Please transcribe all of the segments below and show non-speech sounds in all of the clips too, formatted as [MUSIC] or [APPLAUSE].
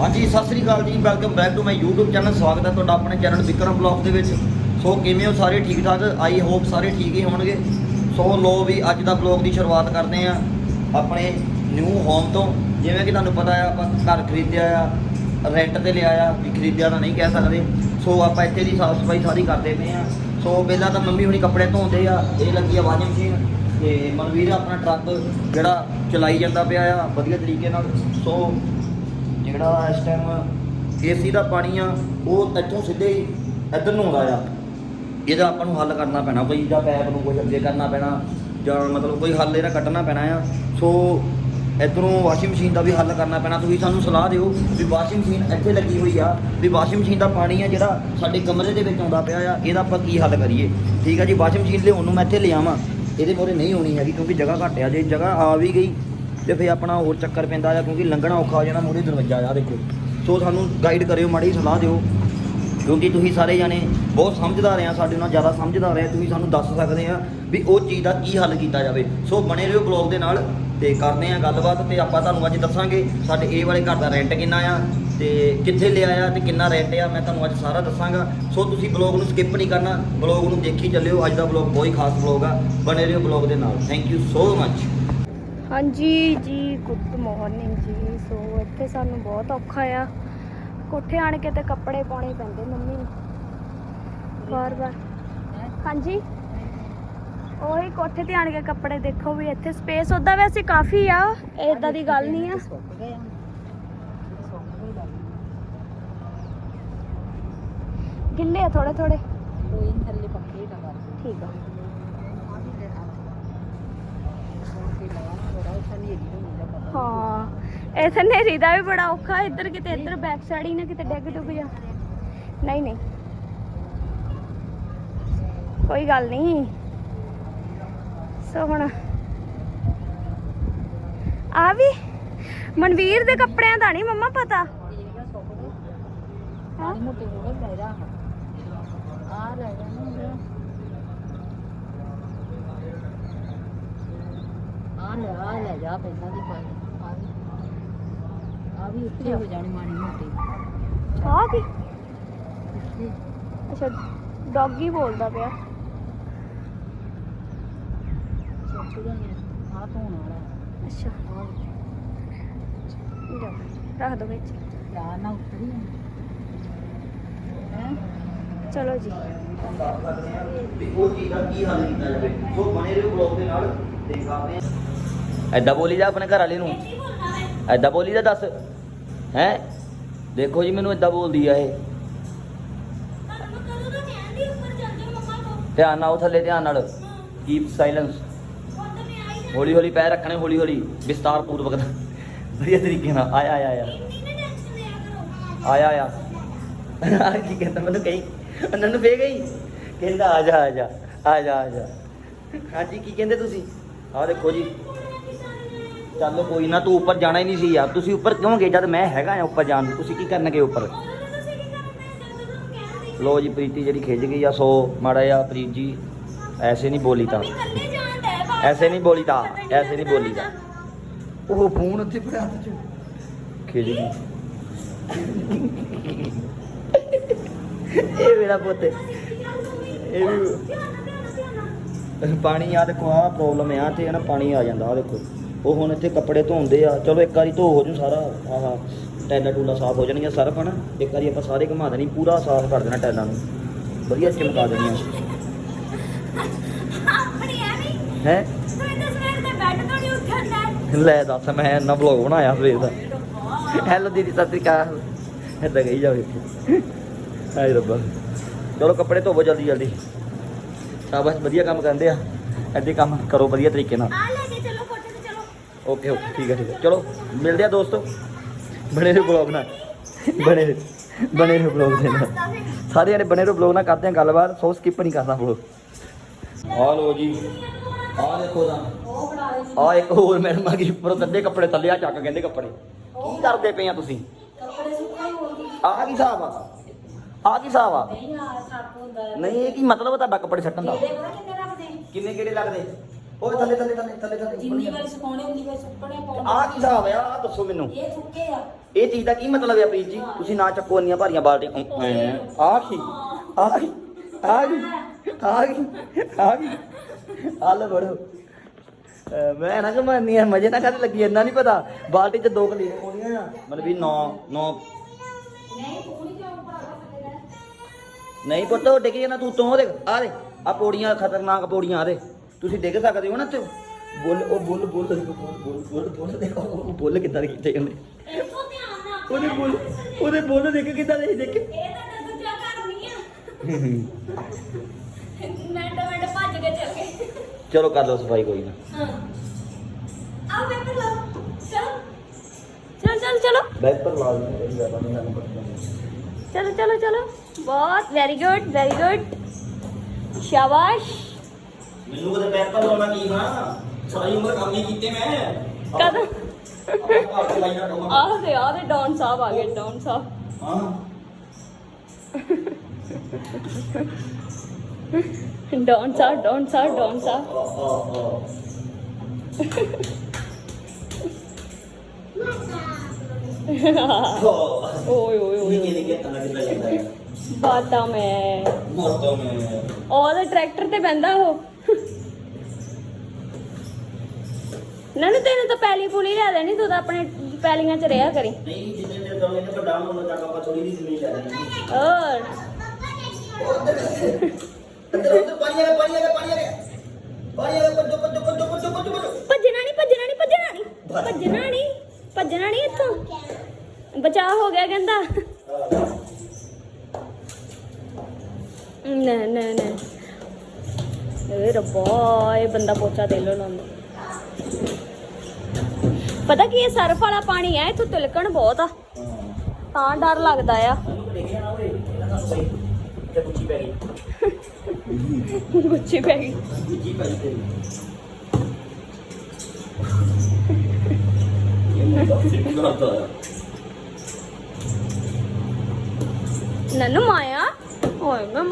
ਹਾਂਜੀ, ਸਤਿ ਸ੍ਰੀ ਅਕਾਲ ਜੀ। Welcome back to my YouTube channel ਸਵਾਗਤ ਹੈ ਤੁਹਾਡਾ ਆਪਣੇ ਚੈਨਲ ਵਿਕਰਮ ਬਲੌਗ ਦੇ ਵਿੱਚ। ਸੋ, ਕਿਵੇਂ ਹੋ ਸਾਰੇ? ਠੀਕ ਠਾਕ? ਆਈ ਹੋਪ ਸਾਰੇ ਠੀਕ ਹੀ ਹੋਣਗੇ। ਸੋ, ਲੋ ਵੀ ਅੱਜ ਦਾ ਬਲੌਗ ਦੀ ਸ਼ੁਰੂਆਤ ਕਰਦੇ ਆ ਆਪਣੇ ਨਿਊ ਹੋਮ ਤੋਂ। ਜਿਵੇਂ ਕਿ ਤੁਹਾਨੂੰ ਪਤਾ ਆ ਆਪਾਂ ਘਰ ਖਰੀਦਿਆ ਆ ਰੈਂਟ ਤੇ ਲਿਆ ਆ। ਵੀ ਖਰੀਦਿਆ ਤਾਂ ਨਹੀਂ ਕਹਿ ਸਕਦੇ। ਸੋ, ਆਪਾਂ ਇੱਥੇ ਦੀ ਸਾਫ਼ ਸਫ਼ਾਈ ਸਾਰੀ ਕਰਦੇ ਪਏ ਆ ਸੋ, ਪਹਿਲਾਂ ਤਾਂ ਮੰਮੀ ਹੁਣੀ ਕੱਪੜੇ ਧੋਂਦੇ ਆ। ਇਹ ਲੱਗੀ ਆ ਵਾਸ਼ਿੰਗ ਮਸ਼ੀਨ। ਤੇ ਮਨਵੀਰ ਆਪਣਾ ਟਰੱਕ ਜਿਹੜਾ ਚਲਾਈ ਜਾਂਦਾ ਪਿਆ ਆ, ਵਧੀਆ ਤਰੀਕੇ ਨਾਲ। ਸੋ ਜਿਹੜਾ ਇਸ ਟਾਈਮ ਏਸੀ ਦਾ ਪਾਣੀ ਆ, ਉਹ ਇੱਥੋਂ ਸਿੱਧੇ ਹੀ ਇੱਧਰ ਨੂੰ ਆਉਂਦਾ ਆ। ਇਹਦਾ ਆਪਾਂ ਨੂੰ ਹੱਲ ਕਰਨਾ ਪੈਣਾ ਕੋਈ ਜਾਂ ਪੈਪ ਨੂੰ ਕੋਈ ਅੱਗੇ ਕਰਨਾ ਪੈਣਾ, ਜਾਂ ਮਤਲਬ ਕੋਈ ਹੱਲ ਇਹਦਾ ਕੱਢਣਾ ਪੈਣਾ ਆ। ਸੋ ਇੱਧਰੋਂ ਵਾਸ਼ਿੰਗ ਮਸ਼ੀਨ ਦਾ ਵੀ ਹੱਲ ਕਰਨਾ ਪੈਣਾ। ਤੁਸੀਂ ਸਾਨੂੰ ਸਲਾਹ ਦਿਓ ਵੀ ਵਾਸ਼ਿੰਗ ਮਸ਼ੀਨ ਇੱਥੇ ਲੱਗੀ ਹੋਈ ਆ, ਵੀ ਵਾਸ਼ਿੰਗ ਮਸ਼ੀਨ ਦਾ ਪਾਣੀ ਆ ਜਿਹੜਾ ਸਾਡੇ ਕਮਰੇ ਦੇ ਵਿੱਚ ਆਉਂਦਾ ਪਿਆ ਆ, ਇਹਦਾ ਆਪਾਂ ਕੀ ਹੱਲ ਕਰੀਏ? ਠੀਕ ਆ ਜੀ ਵਾਸ਼ਿੰਗ ਮਸ਼ੀਨ ਲਿਆਉਣ ਨੂੰ ਮੈਂ ਇੱਥੇ ਲਿਆਵਾਂ। ਇਹਦੇ ਮੋਰੇ ਨਹੀਂ ਹੋਣੀ ਹੈਗੀ ਕਿਉਂਕਿ ਜਗ੍ਹਾ ਘੱਟ ਆ। ਜੇ ਜਗ੍ਹਾ ਆ ਵੀ ਗਈ ਤੇ ਫਿਰ ਆਪਣਾ ਹੋਰ ਚੱਕਰ ਪੈਂਦਾ ਆ, ਕਿਉਂਕਿ ਲੰਘਣਾ ਔਖਾ ਹੋ ਜਾਣਾ ਮੂਹਰੇ ਦਰਵਾਜ਼ਾ ਆ, ਦੇਖੋ। ਸੋ ਸਾਨੂੰ ਗਾਈਡ ਕਰਿਓ, ਮਾੜੀ ਸਲਾਹ ਦਿਓ। ਕਿਉਂਕਿ ਤੁਸੀਂ ਸਾਰੇ ਜਾਣੇ ਬਹੁਤ ਸਮਝਦਾਰ ਆ, ਸਾਡੇ ਨਾਲ ਜ਼ਿਆਦਾ ਸਮਝਦਾਰ ਆ, ਤੁਸੀਂ ਸਾਨੂੰ ਦੱਸ ਸਕਦੇ ਆ ਵੀ ਉਹ ਚੀਜ਼ ਦਾ ਕੀ ਹੱਲ ਕੀਤਾ ਜਾਵੇ। ਸੋ ਬਣੇ ਰਹੋ ਬਲੌਗ ਦੇ ਨਾਲ ਤੇ ਕਰਦੇ ਆ ਗੱਲਬਾਤ ਤੇ ਆਪਾਂ ਤੁਹਾਨੂੰ ਅੱਜ ਦੱਸਾਂਗੇ ਸਾਡੇ ਇਹ ਵਾਲੇ ਘਰ ਦਾ ਰੈਂਟ ਕਿੰਨਾ ਆ ਤੇ ਕਿੱਥੇ ਲਿਆ ਆ ਤੇ ਕਿੰਨਾ ਰੈਂਟ ਆ, ਮੈਂ ਤੁਹਾਨੂੰ ਅੱਜ ਸਾਰਾ ਦੱਸਾਂਗਾ। ਸੋ ਤੁਸੀਂ ਬਲੌਗ ਨੂੰ ਸਕਿਪ ਨਹੀਂ ਕਰਨਾ ਬਲੌਗ ਨੂੰ ਦੇਖੀ ਚੱਲਿਓ, ਅੱਜ ਦਾ ਬਲੌਗ ਬਹੁਤ ਹੀ ਖਾਸ ਬਲੌਗ ਆ। ਬਣੇ ਰਹੋ ਬਲੌਗ ਦੇ ਨਾਲ। ਥੈਂਕ ਯੂ ਸੋ ਮੱਚ ਹਾਂਜੀ ਜੀ ਗੁੱਡ ਮਾਰਨਿੰਗ ਜੀ। ਸੋ ਇੱਥੇ ਸਾਨੂੰ ਬਹੁਤ ਔਖਾ ਆ। ਕੋਠੇ ਆਣ ਕੇ ਤੇ ਕੱਪੜੇ ਪਾਉਣੇ ਪੈਂਦੇ ਮੰਮੀ ਨੂੰ। ਵਾਰ ਵਾਰ। ਹਾਂਜੀ? ਉਹੀ ਕੋਠੇ ਤੇ ਆਣ ਕੇ ਕੱਪੜੇ ਦੇਖੋ ਵੀ ਇੱਥੇ ਸਪੇਸ ਉਦਾਂ ਵੈਸੇ ਕਾਫੀ ਆ ਏਦਾਂ ਦੀ ਗੱਲ ਨਹੀਂ ਆ। ਗਿੱਲੇ ਆ ਥੋੜੇ ਥੋੜੇ ਕੋਈ ਨੀ ਥੱਲੇ ਪੱਕੇ ਦੇ ਠੀਕ ਆ ਵੀ ਤੇ ਹੱਥ ਹੋਰ ਕੀ ਲਗਾ ਥੋੜਾ ਇੱਥੇ ਨਹੀਂ ਇਹਦੀ ਨੂੰ ਮਿਲਦਾ ਪਤਾ ਹਾਂ। ਇੱਥੇ ਨੇਰੀ ਦਾ ਵੀ ਬੜਾ ਔਖਾ ਇੱਧਰ ਕਿਤੇ ਇੱਧਰ ਬੈਕ ਸਾਈਡ ਹੀ ਨਾ ਕਿਤੇ ਡਿੱਗ ਡੁੱਗ ਜਾ। ਨਹੀਂ ਨਹੀਂ। ਕੋਈ ਗੱਲ ਨਹੀਂ। ਸੋ ਹੁਣ ਆ ਵੀ ਮਨਵੀਰ ਦੇ ਕੱਪੜਿਆਂ ਦਾ ਨਹੀਂ ਮੰਮਾ ਪਤਾ। ਗਏ ਮੋਟੀ ਹੋ ਗਈ ਲੈ ਜਾ। ਆ ਲੈ ਜਾ ਨਾ ਆ ਲੈ ਆ ਲੈ ਜਾ ਪਹਿਲਾਂ ਦੀ ਪਾਈ। ਆ ਵੀ ਆ ਵੀ ਉੱਤੇ ਹੋ ਜਾਣੀ ਮਾੜੀ ਮੋਟੀ। ਆ ਕੀ? ਇੱਥੇ ਅੱਛਾ ਡੌਗੀ ਬੋਲਦਾ ਪਿਆ। ਸੁੱਕ ਗਏ ਆ। ਧੋਣ ਵਾਲਾ ਅੱਛਾ। ਆ ਲਿਆਓ, ਰੱਖ ਦੋ ਵਿੱਚ। ਜਾ ਨਾ ਉੱਤਰੀ। ਹੈ? ਚਲੋ ਜੀ। ਵੀ ਉਹ ਚੀਜ਼ ਦਾ ਕੀ ਹੱਲ ਕੀਤਾ ਜਾਵੇ? ਸੋ ਬਣੇ ਰਹੋ ਬਲੌਗ ਦੇ ਨਾਲ ਤੇ ਕਰਦੇ ਆ। ਐਦਾਂ ਬੋਲੀ ਜਾ ਆਪਣੇ ਘਰ ਵਾਲੇ ਨੂੰ। ਐਦਾਂ ਬੋਲੀ ਦਾ ਦੱਸ। ਹੈ? ਦੇਖੋ ਜੀ, ਮੈਨੂੰ ਐਦਾਂ ਬੋਲਦੀ ਆ ਇਹ। ਧਿਆਨ ਨਾਲ ਉਹ ਥੱਲੇ, ਧਿਆਨ ਨਾਲ। ਕੀਪ ਸਾਇਲੈਂਸ ਹੌਲੀ ਹੌਲੀ ਪੈਰ ਰੱਖਣੇ, ਹੌਲੀ ਹੌਲੀ। ਵਿਸਤਾਰ ਪੂਰਵਕ ਦਾ ਵਧੀਆ ਤਰੀਕੇ ਨਾਲ। ਆਇਆ ਆਇਆ ਆਇਆ। ਆਇਆ ਆਇਆ। ਆ ਕੀ ਕਹਿੰਦਾ? ਮੈਨੂੰ ਕਹੀ। ਉਹਨਾਂ ਨੂੰ ਫੇ ਗਈ ਕਹਿੰਦਾ, ਆ ਜਾ ਆ ਜਾ। ਆ ਜਾ ਆ ਜਾ। ਹਾਂਜੀ, ਕੀ ਕਹਿੰਦੇ ਤੁਸੀਂ? ਆਹ ਦੇਖੋ ਜੀ। ਚੱਲ ਕੋਈ ਨਾ ਤੂੰ ਉੱਪਰ ਜਾਣਾ ਹੀ ਨਹੀਂ ਸੀ ਯਾਰ। ਤੁਸੀਂ ਉੱਪਰ ਕਿਉਂ ਗਏ? ਜਦ ਮੈਂ ਹੈਗਾ ਆ ਉੱਪਰ ਜਾਣ ਨੂੰ ਤੁਸੀਂ ਕੀ ਕਰਨਗੇ ਉੱਪਰ? ਲੋ ਜੀ ਪ੍ਰੀਤੀ ਜਿਹੜੀ ਖਿੱਚ ਗਈ ਆ ਸੋ ਮਾੜਾ ਜਿਹਾ ਪ੍ਰੀਤ ਜੀ ਐਸੇ ਨਹੀਂ ਬੋਲੀ ਤਾਂ। ਐਸੇ ਨਹੀਂ ਬੋਲੀ ਤਾਂ ਐਸੇ ਨਹੀਂ ਬੋਲੀ ਤਾਂ। ਉਹ ਫੋਨ ਉੱਥੇ ਪਿਆ ਹੱਥ 'ਚ। ਖਿੱਚ ਗਈ। ਇਹ ਮੇਰਾ ਪੁੱਤ। ਇਹ ਵੀ ਪਾਣੀ ਆ ਦੇਖੋ ਆ ਪ੍ਰੋਬਲਮ ਆ ਤੇ ਨਾ ਪਾਣੀ ਆ ਜਾਂਦਾ ਆ ਦੇਖੋ। ਉਹ ਹੁਣ ਇੱਥੇ ਕੱਪੜੇ ਧੋਂਦੇ ਆ। ਚਲੋ ਇੱਕ ਵਾਰੀ ਧੋ ਹੋ ਜੂ ਸਾਰਾ। ਆਹਾ ਟੈਲਾ ਟੂਲਾ ਸਾਫ਼ ਹੋ ਜਾਣਗੀਆਂ ਸਰਫ ਹਨਾ? ਇੱਕ ਵਾਰੀ ਆਪਾਂ ਸਾਰੇ ਘੁਮਾ ਦੇਣੀ ਪੂਰਾ ਸਾਫ਼ ਕਰ ਦੇਣਾ ਟੈਲਾਂ ਨੂੰ। ਵਧੀਆ ਚਮਕਾ ਦੇਣੀਆਂ। ਹੈ? ਲੈ ਦੱਸ ਮੈਂ ਇੰਨਾ ਵਲੌਗ ਬਣਾਇਆ ਸਵੇਰ ਦਾ। ਹੈਲੋ ਦੀਦੀ ਸਤਿ ਸ਼੍ਰੀ ਅਕਾਲ। ਏਦਾਂ ਗਈ ਜਾਵੇ ਹਾਏ ਰੱਬਾ। ਚਲੋ ਕੱਪੜੇ ਧੋਵੋ ਜਲਦੀ ਜਲਦੀ ਸ਼ਾਬਾਸ਼ ਵਧੀਆ ਕੰਮ ਕਰਦੇ ਆ। ਐਡੇ ਕੰਮ ਕਰੋ ਵਧੀਆ ਤਰੀਕੇ ਨਾਲ। ਓਕੇ ਓਕੇ ਠੀਕ ਹੈ ਠੀਕ ਹੈ। ਚਲੋ ਮਿਲਦੇ ਆ ਦੋਸਤੋ। ਬਣੇ ਰਹੋ ਬਲੌਗ ਨਾਲ। ਬਣੇ ਰਹੋ ਬਣੇ ਰਹੋ ਬਲੌਗ ਦੇ ਨਾਲ। ਸਾਰੇ ਜਣੇ ਬਣੇ ਰਹੋ ਬਲੌਗ ਨਾਲ ਕਰਦੇ ਆ ਗੱਲਬਾਤ। ਸੋ ਸਕਿਪ ਨਹੀਂ ਕਰਨਾ ਬਲੌਗ ਆ ਲੋ ਜੀ ਆ ਦੇਖੋ ਦਾ ਆ ਇੱਕ ਹੋਰ ਮੈਡਮ ਆ ਗਈ ਉੱਪਰੋਂ ਕੱਢੇ ਕੱਪੜੇ ਥੱਲੇ ਆ ਚੱਕ ਕਹਿੰਦੇ ਕੱਪੜੇ। ਕੀ ਕਰਦੇ ਪਏ ਆ ਤੁਸੀਂ? ਆ ਕੀ ਹਿਸਾਬ ਆ? ਆ ਕੀ ਹਿਸਾਬ ਆ? ਨਹੀਂ ਇਹ ਕੀ ਮਤਲਬ ਤੁਹਾਡਾ ਕੱਪੜੇ ਛੱਟਣ ਦਾ? ਕਿੰਨੇ ਕਿਹੜੇ ਲੱਗਦੇ? ਓਏ ਥੱਲੇ ਥੱਲੇ ਥੱਲੇ ਥੱਲੇ ਥੱਲੇ ਜਿੰਨੀ ਵਾਰ ਸੁਕਾਉਣੇ ਉਨੀ ਵਾਰ ਸੁੱਕਣੇ ਪਾਉਣੇ ਆ ਕੀ ਹਿਸਾਬ ਆ? ਆਹ ਦੱਸੋ ਮੈਨੂੰ। ਇਹ ਸੁੱਕੇ ਆ। ਇਹ ਚੀਜ਼ ਦਾ ਕੀ ਮਤਲਬ ਹੈ ਪ੍ਰੀਤ ਜੀ? ਤੁਸੀਂ ਨਾ ਚੱਕੋ ਇੰਨੀਆਂ ਭਾਰੀਆਂ ਬਾਲਟੀਆਂ। ਆ। ਕੀ? ਆ ਕੀ? ਆ ਕੀ? ਆ ਕੀ? ਆ ਕੀ? ਆ ਲੈ ਬੜੋ ਮੈਂ ਨਾ ਕਮਾਨੀ ਆ ਮਜੇ ਨਾ ਕਦੇ ਲੱਗੀ ਇੰਨਾ ਨਹੀਂ ਪਤਾ। ਬਾਲਟੀ 'ਚ ਦੋ ਕਲੀਆਂ ਪਾਉਣੀਆਂ ਆ। ਮਤਲਬ ਵੀ 9 9 ਨਹੀਂ ਭਰਾਵਾ ਪੁੱਤ ਉਹ ਡਿੱਗ ਜਾਣਾ ਤੂੰ ਤੋਂ ਦੇਖ ਆ ਦੇ ਆ ਪੌੜੀਆਂ ਖਤਰਨਾਕ ਪੌੜੀਆਂ ਆ ਦੇ ਤੁਸੀਂ ਡਿੱਗ ਸਕਦੇ ਹੋ ਨਾ ਤੇ ਬੁੱਲ ਉਹ ਬੁੱਲ ਬੁੱਲ ਬੁੱਲ ਬੁੱਲ ਬੁੱਲ ਦੇਖੋ ਉਹ ਬੁੱਲ ਕਿੱਦਾਂ ਦੇ ਕੀਤੇ ਉਹਨੇ? ਇੱਥੋਂ ਧਿਆਨ ਨਾਲ ਉਹਦੇ ਬੁੱਲ ਉਹਦੇ ਬੁੱਲ ਦੇਖ ਕਿੱਦਾਂ ਦੇ ਦੇਖ ਇਹ ਤਾਂ ਆ। ਭੱਜ ਕੇ ਚੱਲ ਗਏ। ਚਲੋ ਕਰ ਲਓ ਸਫ਼ਾਈ ਕੋਈ ਨਾ। ਹਾਂ। ਆਓ ਪੇਪਰ ਲਓ। ਚਲੋ। ਚਲ ਚਲ ਚਲੋ। ਬੈਪਰ ਲਾ ਦਿੰਦੇ ਇਹ ਜ਼ਿਆਦਾ ਨਹੀਂ ਸਾਨੂੰ ਪਤਾ ਚਲੋ ਚਲੋ ਚਲੋ। ਬਹੁਤ ਵੈਰੀ ਗੁੱਡ ਵੈਰੀ ਗੁੱਡ ਸ਼ਾਬਾਸ਼। ਮੈਨੂੰ ਕਦੇ ਬੈਪਰ ਲਾਉਣਾ ਕੀ ਹਾਂ ਸਾਰੀ ਉਮਰ ਕੰਮ ਹੀ ਕੀਤੇ ਮੈਂ। ਕਦੋਂ? ਆਹ ਆਹ ਕੰਮ। ਆਹ ਦੇ ਆਹ ਡੌਨ ਸਾਹਿਬ ਆ ਗਏ ਡੌਨ ਸਾਹਿਬ। ਹਾਂ। Don Sahib Don Sahib Don Sahib. ਓਏ ਓਏ ਓਏ। ਨਿੱਕੇ ਨਿੱਕੇ ਤਨਾ ਕਿੱਦਾਂ ਜਾਂਦਾ ਹੈ? ਬਾਤਾਂ ਮੈਂ। ਮੋਟੋ ਮੈਂ। ਉਹਦੇ ਟਰੈਕਟਰ ਤੇ ਬੈੰਦਾ ਉਹ। ਨਨੂ ਤੈਨੂੰ ਤਾਂ ਪੈਲੀ ਪੁਲੀ ਲੈ ਦੇਣੀ ਤੂੰ ਤਾਂ ਆਪਣੇ ਪੈਲੀਆਂ 'ਚ ਰਿਹਾ ਕਰੀ। ਨਹੀਂ ਜਿੰਨੇ ਦੇ ਦੋਲੇ ਤੇ ਵੱਡਾ ਹੁੰਦਾ ਤੱਕ ਆਪਾਂ ਥੋੜੀ ਜਿਹੀ ਜ਼ਮੀਨ ਲੈ ਲੈਣੀ ਹੋਰ। ਅੰਦਰ ਉੱਧਰ ਪਾਣੀ ਆ ਗਿਆ ਪਾਣੀ ਆ ਗਿਆ ਪਾਣੀ ਆ ਗਿਆ ਪਾਣੀ ਆ ਗਿਆ ਪੱਜੋ ਪੱਜੋ ਪੱਜੋ ਪੱਜੋ ਪੱਜੋ ਪੱਜੋ ਭੱਜਣਾ ਨਹੀਂ ਭੱਜਣਾ ਨਹੀਂ ਭੱਜਣਾ ਨਹੀਂ ਭੱਜਣਾ ਨਹੀਂ ਭੱਜਣਾ ਨਹੀਂ ਇੱਥੋਂ। ਬਚਾਅ ਹੋ ਗਿਆ ਕਹਿੰਦਾ। ਨਾ ਨਾ ਨਾ। ਏ ਰੱਬਾ ਇਹ ਬੰਦਾ ਪੋਚਾ ਦੇ ਲੋ ਲਾਉਂਦਾ ਪਤਾ ਕੀ ਇਹ ਸਰਫ ਵਾਲਾ ਪਾਣੀ ਆ ਇੱਥੋਂ ਤਿਲਕਣ ਬਹੁਤ ਆ। ਤਾਂ ਡਰ ਲੱਗਦਾ ਆ। ਦੇਖਿਆ ਪੈ ਗਈ। ਗੁੱਚੀ ਪੈ ਗਈ ਕੁੱਚੀ ਪੈ ਗਈ ਨਨੂ ਮਾਇਆ? ਓਏ, ਮੈਂ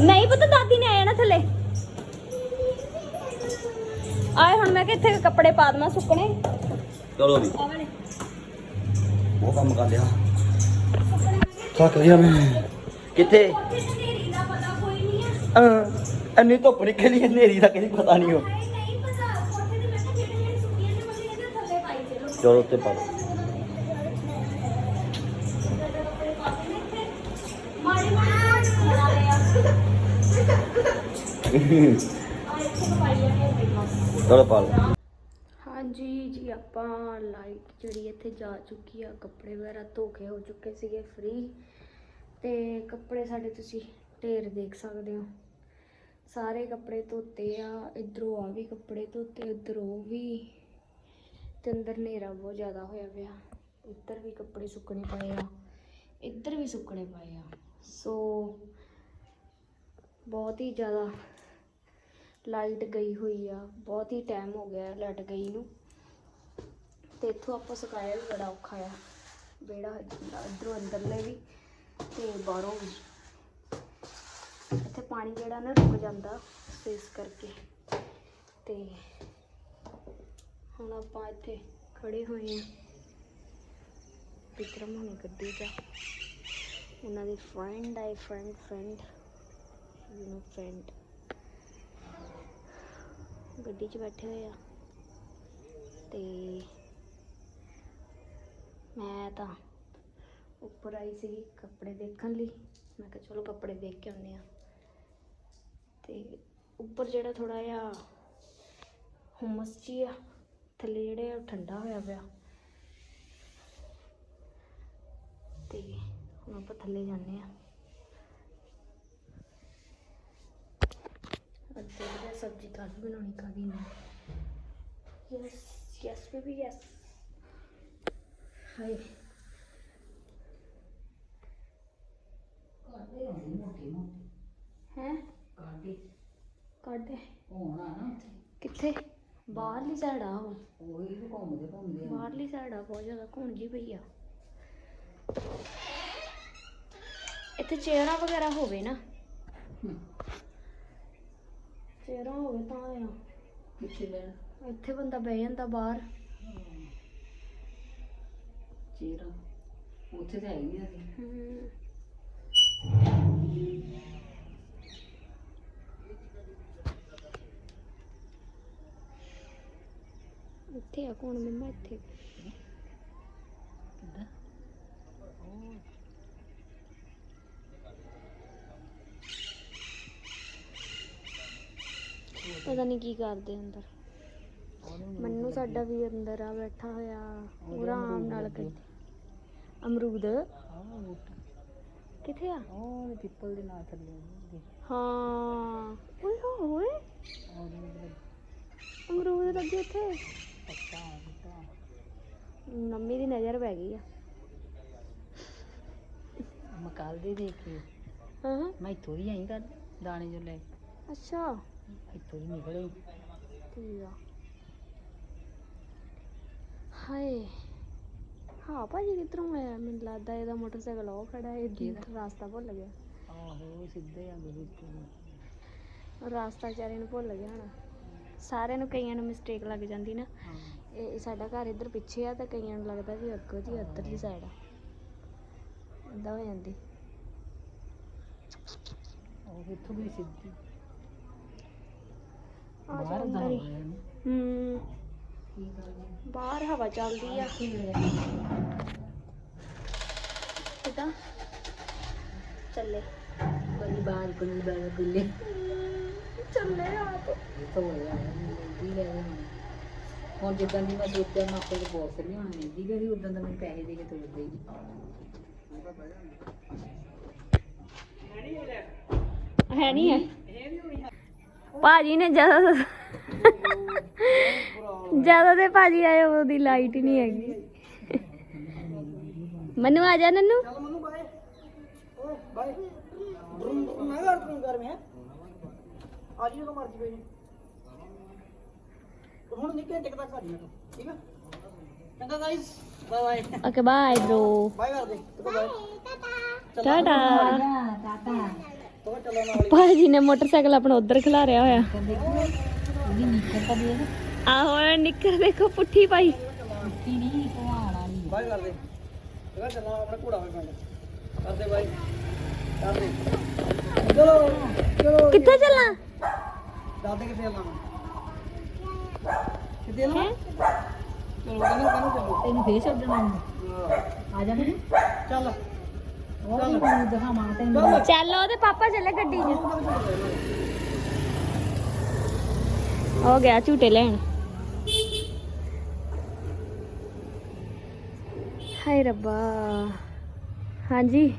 ਨਹੀਂ ਪਤਾ, ਦਾਦੀ ਨੇ ਆਇਆ ਨਾ ਥੱਲੇ। ਆਏ ਹੁਣ ਮੈਂ ਕਿ ਇੱਥੇ ਕੱਪੜੇ ਪਾ ਦਵਾਂ ਸੁੱਕਣੇ। ਚਲੋ ਵੀ ਆ ਵਾਲੇ। ਉਹ ਕੰਮ ਕਰ ਲਿਆ। ਥੱਕ ਗਿਆ ਮੈਂ। ਕਿੱਥੇ? ਉੱਥੇ ਨੇਰੀ ਦਾ ਪਤਾ ਕੋਈ ਨਹੀਂ ਆ। ਅਹ, ਇੰਨੀ ਧੁੱਪ ਨਿਕਲੀ ਹਨੇਰੀ ਦਾ ਕਿਸੇ ਪਤਾ ਨਹੀਂ ਹੋ ਨਹੀਂ ਨਹੀਂ ਪਤਾ। ਉੱਥੇ ਤੇ ਮੈਂ ਕਿਹਾ ਜਿਹੜੇ ਜਿਹੜੇ ਸੁੱਕੀਆਂ ਨੇ ਮਤਲਬ ਇਹਦੇ ਥੱਲੇ ਪਾਈ ਚਲੋ। ਚਲੋ ਉੱਤੇ ਪਾ ਲਓ। ਮਾੜੀ ਮਾੜੀ। ਬਣਾ [LAUGHS] ਲਿਆ ਆ ਇੱਥੇ ਪਾਈ ਜਾਂਦੇ ਬਸ ਚਲੋ ਪਾ ਲਓ। ਹਾਂਜੀ ਜੀ, ਆਪਾਂ ਲਾਈਟ ਜਿਹੜੀ ਇੱਥੇ ਜਾ ਚੁੱਕੀ ਆ, ਕੱਪੜੇ ਵਗੈਰਾ ਧੋ ਕੇ ਹੋ ਚੁੱਕੇ ਸੀਗੇ ਫ੍ਰੀ ਤੇ ਕੱਪੜੇ ਸਾਡੇ ਤੁਸੀਂ ਢੇਰ ਦੇਖ ਸਕਦੇ ਹੋ। ਸਾਰੇ ਕੱਪੜੇ ਧੋਤੇ ਆ, ਇਧਰੋਂ ਆ ਵੀ ਕੱਪੜੇ ਧੋਤੇ, ਉਧਰ ਵੀ। ਤੇ ਅੰਦਰ ਹਨੇਰਾ ਬਹੁਤ ਜ਼ਿਆਦਾ ਹੋਇਆ ਪਿਆ। ਇੱਧਰ ਵੀ ਕੱਪੜੇ ਸੁੱਕਣੇ ਪਏ ਆ, ਇੱਧਰ ਵੀ ਸੁੱਕਣੇ ਪਏ ਆ। ਸੋ ਬਹੁਤ ਹੀ ਜ਼ਿਆਦਾ ਲਾਈਟ ਗਈ ਹੋਈ ਆ, ਬਹੁਤ ਹੀ ਟਾਈਮ ਹੋ ਗਿਆ ਲਾਈਟ ਗਈ ਨੂੰ। ਤੇ ਇੱਥੋਂ ਆਪਾਂ ਸੁਕਾਇਆ ਵੀ ਬੜਾ ਔਖਾ ਆ। ਬੇੜਾ ਇਧਰੋਂ ਅੰਦਰਲੇ ਵੀ ਤੇ ਬਾਹਰੋਂ ਵੀ। ਇੱਥੇ ਪਾਣੀ ਜਿਹੜਾ ਨਾ ਰੁਕ ਜਾਂਦਾ ਇਸ ਕਰਕੇ। ਤੇ ਹੁਣ ਆਪਾਂ ਇੱਥੇ ਖੜੇ ਹੋਏ ਆ। ਵਿਕਰਮ ਹੁਣੇ ਗੱਡੀ ਦਾ ਉਹਨਾਂ ਦੀ friend I friend friend you know friend ਗੱਡੀ 'ਚ ਬੈਠੇ ਹੋਏ ਆ। ਤੇ ਮੈਂ ਤਾਂ ਉੱਪਰ ਆਈ ਸੀ ਕੱਪੜੇ ਦੇਖਣ ਲਈ। ਮੈਂ ਕਿਹਾ ਚਲੋ ਕੱਪੜੇ ਦੇਖ ਕੇ ਆਉਂਦੇ ਆ। ਤੇ ਉੱਪਰ ਜਿਹੜਾ ਥੋੜਾ ਜਿਹਾ ਹੁਮਸ ਜੀ ਆ, ਥੱਲੇ ਜਿਹੜਾ ਆ ਠੰਡਾ ਹੋਇਆ ਪਿਆ। ਤੇ ਹੁਣ ਆਪਾਂ ਥੱਲੇ ਜਾਂਦੇ ਆ। ਅੱਜ ਦੇਖਦੇ ਹਾਂ ਸਬਜ਼ੀ ਕਾਹਦੀ ਬਣਾਉਣੀ ਕਾਹਦੀ ਨਹੀਂ? ਯੈਸ ਯੈਸ ਬੇਬੀ ਯੈਸ ਹਾਏ। ਕਰਦੇ ਹੁੰਦੇ ਮੋਟੀ ਮੋਟੀ? ਹੈ? ਕਰਦੇ ਕੱਢ ਦੇ ਹੋਣਾ ਨਾ ਉੱਥੇ। ਕਿੱਥੇ? ਬਾਹਰਲੀ ਸਾਈਡ ਆ ਉਹ। ਉਹੀ ਵੀ ਘੁੰਮਦੇ ਘੁੰਮਦੇ ਆ। ਬਾਹਰਲੀ ਸਾਈਡ ਆ ਬਹੁਤ ਜ਼ਿਆਦਾ ਘੁਣ ਜੀ ਪਈ ਆ। ਇੱਥੇ ਚੇਅਰਾਂ ਵਗੈਰਾ ਹੋਵੇ ਨਾ। ਹਮ, ਚਿਹਰਾ ਹੋਵੇ ਤਾਂ ਆ। ਕਿੱਥੇ ਲੈਣ ਇੱਥੇ ਬੰਦਾ ਬਹਿ ਜਾਂਦਾ ਬਾਹਰ। ਚਿਹਰਾ। ਉੱਥੇ ਤਾਂ ਹੈਗੀ ਆ ਹਮ। ਇੱਥੇ ਆ ਕੌਣ? ਮੰਮਾ ਇੱਥੇ ਕਿੱਦਾਂ ਪਤਾ ਨਹੀਂ ਕੀ ਕਰਦੇ ਅੰਦਰ। ਮੰਨੂ ਸਾਡਾ ਵੀ ਅੰਦਰ ਆ ਬੈਠਾ ਹੋਇਆ ਉਹ ਆਰਾਮ ਨਾਲ ਅਮਰੂਦ ਕਿੱਥੇ ਆ? ਉਹ ਪਿੱਪਲ ਦੇ ਨਾਲ ਥੱਲੇ ਉਹਦੇ ਹਾਂ। ਓਏ ਹੋਏ ਉਹਦੇ ਅਮਰੂਦ ਲੱਗੇ ਇੱਥੇ। ਮੰਮੀ ਦੀ ਨਜ਼ਰ ਪੈ ਗਈ ਆ। ਮਕਾਲ ਦੇ ਦੇਖ। ਕੇ ਹਾਂ। ਹਾਂ ਮੈਂ ਹੀ ਆਈ ਕਰ ਦਾਣੇ ਜੋ ਲੈ ਅੱਛਾ। ਇੱਥੋਂ ਹੀ ਨਿਕਲੇ ਠੀਕ ਆ। ਹਾਏ ਹਾਂ ਭਾਜੀ ਕਿੱਧਰੋਂ ਆਇਆ? ਮੈਨੂੰ ਲੱਗਦਾ ਇਹਦਾ ਮੋਟਰਸਾਈਕਲ ਉਹ ਖੜਾ ਹੈ ਇਹ ਰਾਸਤਾ ਭੁੱਲ ਗਿਆ। ਆਹੋ ਸਿੱਧੇ ਆ ਗਏ ਰਾਸਤਾ ਵਿਚਾਰੇ ਨੂੰ ਭੁੱਲ ਗਿਆ ਹਣਾ। ਸਾਰਿਆਂ ਨੂੰ ਕਈਆਂ ਨੂੰ ਮਿਸਟੇਕ ਲੱਗ ਜਾਂਦੀ ਨਾ। ਇਹ ਸਾਡਾ ਘਰ ਇੱਧਰ ਪਿੱਛੇ ਆ ਤਾਂ ਕਈਆਂ ਨੂੰ ਲੱਗਦਾ ਵੀ ਅੱਗੋਂ ਦੀ ਉੱਧਰਲੀ ਸਾਈਡ ਆ। ਏਦਾਂ ਹੋ ਜਾਂਦੀ। ਉਹ ਇੱਥੋਂ ਵੀ ਸਿੱਧੀ? ਬਾਹਰ ਹੀ ਹੂੰ। ਗੱਲ ਹਵਾ ਚੱਲਦੀ ਆ। ਕਿਦਾਂ? ਚੱਲੇ। ਬੜੀ ਬਾਹਰ ਕੋਲ ਬਾਹਰ ਗੁੱਲੇ ਚੱਲੇ ਆਪ। ਇਹ ਤਾਂ ਮਹਿੰਦੀ ਲੈ ਗਏ ਹੁਣ। ਹੁਣ ਜਿੱਦਾਂ ਦੀ ਮੈਂ ਸੋਚਿਆ ਮੈਂ ਆਪਣੇ ਕੋਲ ਬਹੁਤ ਨਹੀਂ ਹੁਣ ਮਹਿੰਦੀ ਕਰੀ ਉਦਾਂ ਦਾ ਮੈਨੂੰ ਪੈਸੇ ਦੇ ਕੇ ਤੋੜ ਗਈ। ਹੈ ਨਹੀਂ ਹੈ। ਭਾਜੀ ਨੇ ਜ਼ਿਆਦਾ ਜ਼ਿਆਦਾ ਤੇ ਭਾਜੀ ਆਏ ਉਹਦੀ ਲਾਈਟ ਹੀ ਨਹੀਂ ਹੈਗੀ। ਮਨੂ ਆ ਜਾ ਨੰਨੂ। ਮੈਂ ਘਰ ਤੋਂ ਕਰ ਮੈਂ ਆ ਜੀ ਜਦੋਂ ਮਰਜ਼ੀ ਪਈ ਹੁਣ ਨਹੀਂ ਘੰਟੇ ਤੱਕ ਆ ਜੀ ਠੀਕ ਆ? ਚੰਗਾ guys bye bye okay bye bro bye. ਕਰ ਦੇ ਤੂੰ ਬਾਏ ਟਾਟਾ ਟਾਟਾ ਚੱਲੋ ਭਾਜੀ ਨੇ ਮੋਟਰਸਾਈਕਲ ਆਪਣਾ ਉਧਰ ਖਿਲਾਰਿਆ ਹੋਇਆ। ਉਹਦੀ ਨੀਕਰ ਤਾਂ ਦੇ ਆਹੋ ਨਿੱਕਰ ਦੇਖੋ ਪੁੱਠੀ ਪਾਈ ਚੱਲਣਾ ਆਪਣਾ ਘੋੜਾ ਪਿੰਡ। ਚਲੋ ਚਲੋ। ਕਿੱਥੇ ਚੱਲਾਂ ਦਾਦੇ ਕਿੱਥੇ ਲਾਵਾਂ ਕਿੱਥੇ ਲਾਵਾਂ ਚਲੋ ਕਹਿੰਦੇ ਕਹਿੰਦੇ ਚੱਲੋ। ਤੈਨੂੰ ਫੇਰ ਛੱਡਣਾ ਆ ਜਾ ਮੈਨੂੰ ਚੱਲ। ਦਿਖਾਵਾਂ ਤੈਨੂੰ ਚੱਲ ਉਹਦੇ ਪਾਪਾ ਚੱਲੇ ਗੱਡੀ 'ਚ। ਹੋ ਗਿਆ ਝੂਟੇ ਲੈਣ। ਹਾਏ ਰੱਬਾ। ਹਾਂਜੀ।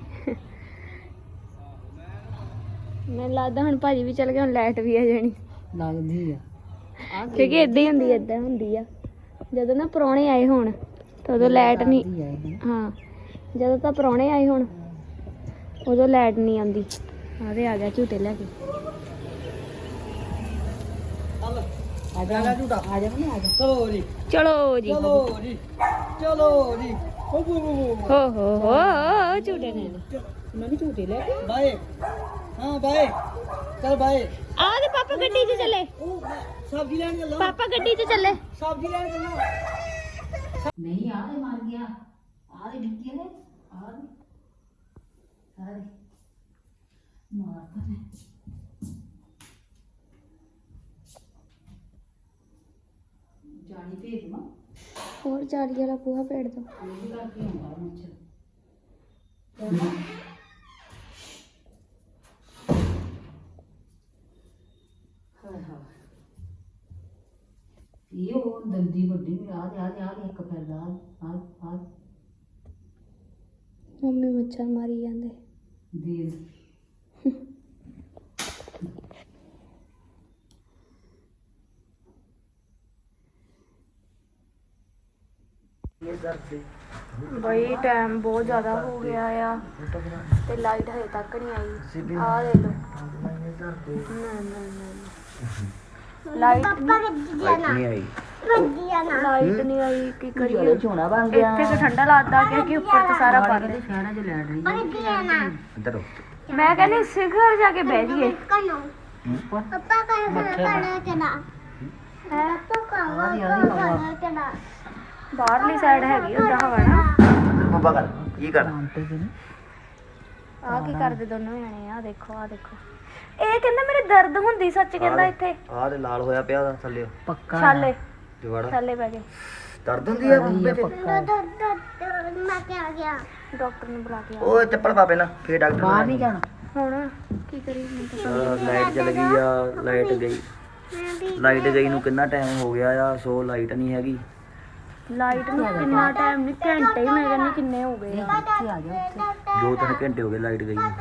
ਮੈਨੂੰ ਲੱਗਦਾ ਹੁਣ ਭਾਜੀ ਵੀ ਚੱਲ ਗਏ ਹੁਣ ਲਾਈਟ ਵੀ ਆ ਜਾਣੀ। ਲੱਗਦੀ ਆ। ਕਿਉਂਕਿ ਇਦਾਂ ਹੀ ਹੁੰਦੀ ਇਦਾਂ ਹੁੰਦੀ ਆ। ਜਦੋਂ ਨਾ ਪ੍ਰਾਹੁਣੇ ਆਏ ਹੋਣ ਤਾਂ ਉਦੋਂ ਲਾਈਟ ਨਹੀਂ ਹਾਂ। ਜਦੋਂ ਤਾਂ ਪ੍ਰਾਹੁਣੇ ਆਏ ਹੁਣ ਉਦੋਂ ਲਾਈਟ ਨਹੀਂ ਆਉਂਦੀ। ਆਦੇ ਆ ਗਿਆ ਝੂਟੇ ਲੈ ਕੇ। ਚੱਲ ਆ ਜਾ ਝੂਟਾ। ਆ ਜਾ ਮੈਨੂੰ ਆ ਜਾ। ਚਲੋ ਜੀ। ਚਲੋ ਜੀ। ਚਲੋ ਜੀ। ਚਲੋ ਜੀ। ਹੋ ਹੋ ਹੋ ਹੋ। ਹੋ ਝੂਟੇ ਨੇ ਮੈਂ ਵੀ ਝੂਟੇ ਲੈ ਕੇ। ਬਾਏ। ਹਾਂ ਬਾਏ। ਚਲ ਬਾਏ। ਆ ਦੇ ਪਾਪਾ ਗੱਡੀ 'ਚ ਚੱਲੇ। ਉਹ ਸਬਜ਼ੀ ਲੈਣ ਚੱਲੋ। ਪਾਪਾ ਗੱਡੀ 'ਚ ਚੱਲੇ। ਸਬਜ਼ੀ ਲੈਣ ਚੱਲੋ। ਨਹੀਂ ਆ ਦੇ ਮਰ ਗਿਆ। ਆ ਦੇ ਡਿੱਗੀ ਨੇ ਆ ਦੇ ਆ ਦੇ ਮਾਰਤਾ ਨੇ ਜਾਣੀ ਭੇਜ ਮਾ ਹੋਰ ਜਾਲੀ ਵਾਲਾ ਪੂਹਾ ਪੇੜ ਦੋ। ਇਹ ਕਰਕੇ ਆਉਂਦਾ ਮੁੱਛ ਹਾਏ ਹਾਏ। ਇਹ ਉਹ ਦੰਦੀ ਵੱਡੀ ਵੀ ਆ ਦੇ ਆ ਦੇ ਆ ਦੇ ਇੱਕ ਆ ਆ ਆ ਮੰਮੀ ਮੱਛਰ ਮਾਰੀ ਜਾਂਦੇ। ਦੇ ਬਈ ਟਾਈਮ ਬਹੁਤ ਜ਼ਿਆਦਾ ਹੋ ਗਿਆ ਆ। ਤੇ ਲਾਈਟ ਹਜੇ ਤੱਕ ਨਹੀਂ ਆਈ। ਆ ਦੇ ਲੋ ਨਾ ਨਾ ਨਾ। ਲਾਈਟ ਨਹੀਂ ਆਈ। ਲਾਈਟ ਨਹੀਂ ਆਈ ਕੀ ਕਰੀਏ? ਝੋਨਾ ਬਣ ਇੱਥੇ ਤਾਂ ਠੰਡਾ ਲੱਗਦਾ ਕਿ ਉੱਪਰ ਤਾਂ ਸਾਰਾ ਬੰਦ ਹੈ। ਸ਼ਹਿਰਾਂ 'ਚ ਲੈਣ ਰਹੀ ਇੱਧਰ ਮੈਂ ਕਹਿੰਦੀ ਸਿਖਰ ਜਾ ਕੇ ਬਹਿ ਜੀਏ ਪਪਾ ਕਾ ਖਾਣਾ ਚਨਾ ਹੈ? ਪਪਾ ਖਾਣਾ ਚਨਾ ਬਾਹਰਲੀ ਸਾਈਡ ਹੈਗੀ ਉਹਦਾ ਹਵਾ ਨਾ। ਬੱਬਾ ਕਰ ਕੀ ਕਰ? ਆ ਕੀ ਕਰਦੇ ਦੋਨੋਂ ਜਣੇ? ਆ ਦੇਖੋ ਆ ਦੇਖੋ। ਇਹ ਕਹਿੰਦਾ ਮੇਰੇ ਦਰਦ ਹੁੰਦੀ ਸੱਚ ਕਹਿੰਦਾ ਇੱਥੇ। ਆਹ ਤੇ ਲਾਲ ਹੋਇਆ ਪਿਆ ਉਹਦਾ ਥੱਲੇ। ਪੱਕਾ ਛਾਲੇ ਜਵਾੜਾ। ਛਾਲੇ ਪੈ ਗਏ ਦਰਦ ਹੁੰਦੀ ਆ ਬੰਬੇ ਤੇ। ਮੈਂ ਕਿਹਾ ਗਿਆ। ਡਾਕਟਰ ਨੂੰ ਬੁਲਾ ਕੇ ਆ। ਉਹ ਚੱਪਲ ਪਾ ਪਹਿਲਾਂ ਫੇਰ ਡਾਕਟਰ ਬਾਹਰ ਨਹੀਂ ਜਾਣਾ। ਹੁਣ ਕੀ ਕਰੀ ਮੈਨੂੰ ਤਾਂ ਲਾਈਟ ਚਲ ਗਈ ਆ ਲਾਈਟ ਗਈ। ਲਾਈਟ ਗਈ ਨੂੰ ਕਿੰਨਾ ਟਾਈਮ ਹੋ ਗਿਆ ਆ ਸੋ ਲਾਈਟ ਨਹੀਂ ਹੈਗੀ। ਲਾਈਟ ਨੂੰ ਕਿੰਨਾ ਟਾਈਮ ਨਹੀਂ ਘੰਟੇ ਹੀ ਮੈਂ ਕਹਿੰਦੀ ਕਿੰਨੇ ਹੋ ਗਏ ਆ। ਇੱਥੇ ਆ ਜਾ ਉੱਥੇ। ਦੋ ਤਿੰਨ ਘੰਟੇ ਹੋ ਗਏ ਲਾਈਟ ਗਈ ਨੂੰ।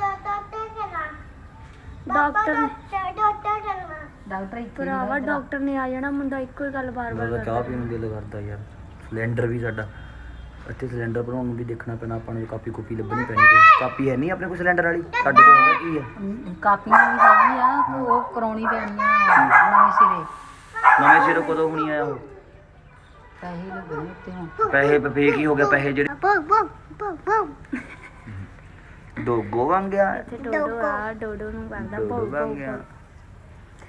ਡਾਕਟਰ ਨੇ ਡਾਕਟਰ ਇੱਥੇ ਭਰਾਵਾ ਡਾਕਟਰ ਨੇ ਆ ਜਾਣਾ ਮੁੰਡਾ ਇੱਕੋ ਹੀ ਗੱਲ ਬਾਰ-ਬਾਰ ਮੇਰਾ ਚਾਹ ਪੀਣ ਨੂੰ ਦਿਲ ਕਰਦਾ ਯਾਰ। ਸਿਲੰਡਰ ਵੀ ਸਾਡਾ। ਇੱਥੇ ਸਿਲੰਡਰ ਬਣਾਉਣ ਨੂੰ ਵੀ ਦੇਖਣਾ ਪੈਣਾ ਆਪਾਂ ਨੂੰ ਕਾਪੀ ਕੁਪੀ ਲੱਭਣੀ ਪੈਣੀ ਕੋਈ। ਕਾਪੀ ਹੈ ਨਹੀਂ ਆਪਣੇ ਕੋਲ ਸਿਲੰਡਰ ਵਾਲੀ? ਸਾਡੇ ਕੋਲ ਹੈਗਾ ਕੀ ਹੈ ਕਾਪੀਆਂ ਵੀ ਹੈਗੀ ਆ ਤੇ ਉਹ ਕਰਾਉਣੀ ਪੈਣੀ ਆ ਨਵੇਂ ਸਿਰੇ। ਨਵੇਂ ਸਿਰੋਂ ਕਦੋਂ ਹੋਣੀ ਆ ਉਹ? ਪੈਸੇ ਲੱਗਣੇ ਉੱਤੇ ਹੁਣ। ਪੈਸੇ ਪੇ ਕੀ ਹੋ ਗਿਆ ਪੈਸੇ ਜਿਹੜੇ ਡੋਗੋ ਬਣ ਗਿਆ। ਇੱਥੇ ਡੋਡੋ ਆ ਡੋਡੋ ਨੂੰ ਕਰਦਾ ਡੋਗੋ ਭੌਂ ਬਣ ਗਿਆ।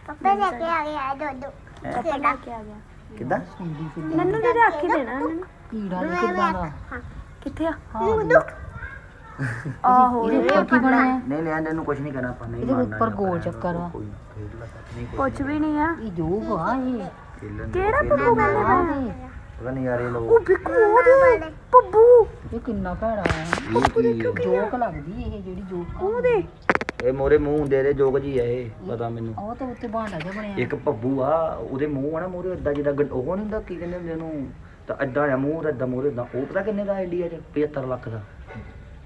ਪਪਾ ਲੈ ਕੇ ਆ ਗਿਆ ਡੋਡੋ। ਪਪਾ ਲੈ ਕੇ ਆ ਗਿਆ। ਕਿੱਦਾਂ? ਫਿਰਦੀ ਮੈਨੂੰ ਤੇ ਰੱਖ ਹੀ ਦੇਣਾ ਇਹਨੂੰ। ਕੀੜਾ ਨਹੀਂ ਕਿੱਦਾਂ ਦਾ? ਕਿੱਥੇ ਆ? ਹਾਂ ਆਹੋ ਇਹਦੇ ਉੱਪਰ ਕੀ ਬਣਿਆ ਨਹੀਂ ਲੈਣ ਨੂੰ ਕੁਝ ਨਹੀਂ ਕਰਨਾ ਆਪਾਂ ਨਹੀਂ ਇਹਦੇ ਮਾਰਨਾ ਉੱਪਰ ਇਹਨੂੰ, ਗੋਲ ਚੱਕਰ ਆ। ਕੋਈ ਨਾ, ਖੇਡ ਲੈ ਨਹੀਂ ਕੋਈ ਕੁਝ ਵੀ ਨਹੀਂ ਆ। ਇਹ ਜੋਗ ਆ ਇਹ। ਕਿਹੜਾ ਪੱਪੂ ਕਹਿੰਦੇ ਪਏ। ਪਤਾ ਨਹੀਂ ਯਾਰ ਇਹ ਲੋਕ ਉਹ ਬਿੱਕੂ ਉਹਦੇ ਪੱਬੂ ਇਹ ਕਿੰਨਾ ਭੈੜਾ ਆ ਇਹ ਕੀ ਹੈ? ਜੋਕ ਲੱਗਦੀ ਇਹ ਜਿਹੜੀ ਜੋਕ ਉਹਦੇ। ਇਹ ਮੋਰੇ ਮੂੰਹ ਹੁੰਦੇ ਇਹਦੇ ਜੋਗ ਜੀ ਆ ਇਹ ਪਤਾ ਮੈਨੂੰ। ਉਹ ਤੇ ਉੱਤੇ ਭਾਂਡਾ ਜਿਹਾ ਬਣਿਆ। ਇੱਕ ਭੱਬੂ ਆ ਉਹਦੇ ਮੂੰਹ ਆ ਨਾ ਮੋਰੇ ਏਦਾਂ ਜਿੱਦਾਂ ਗੰ- ਉਹ ਨਹੀਂ ਹੁੰਦਾ ਕੀ ਕਹਿੰਦੇ ਹੁੰਦੇ ਉਹਨੂੰ? ਤਾਂ ਏਦਾਂ ਆ ਮੂੰਹ ਦਾ ਏਦਾਂ ਮੋਰੇ ਏਦਾਂ। ਉਹ ਪਤਾ ਕਿੰਨੇ ਦਾ ਇੰਡੀਆ 'ਚ? 75 ਲੱਖ ਦਾ।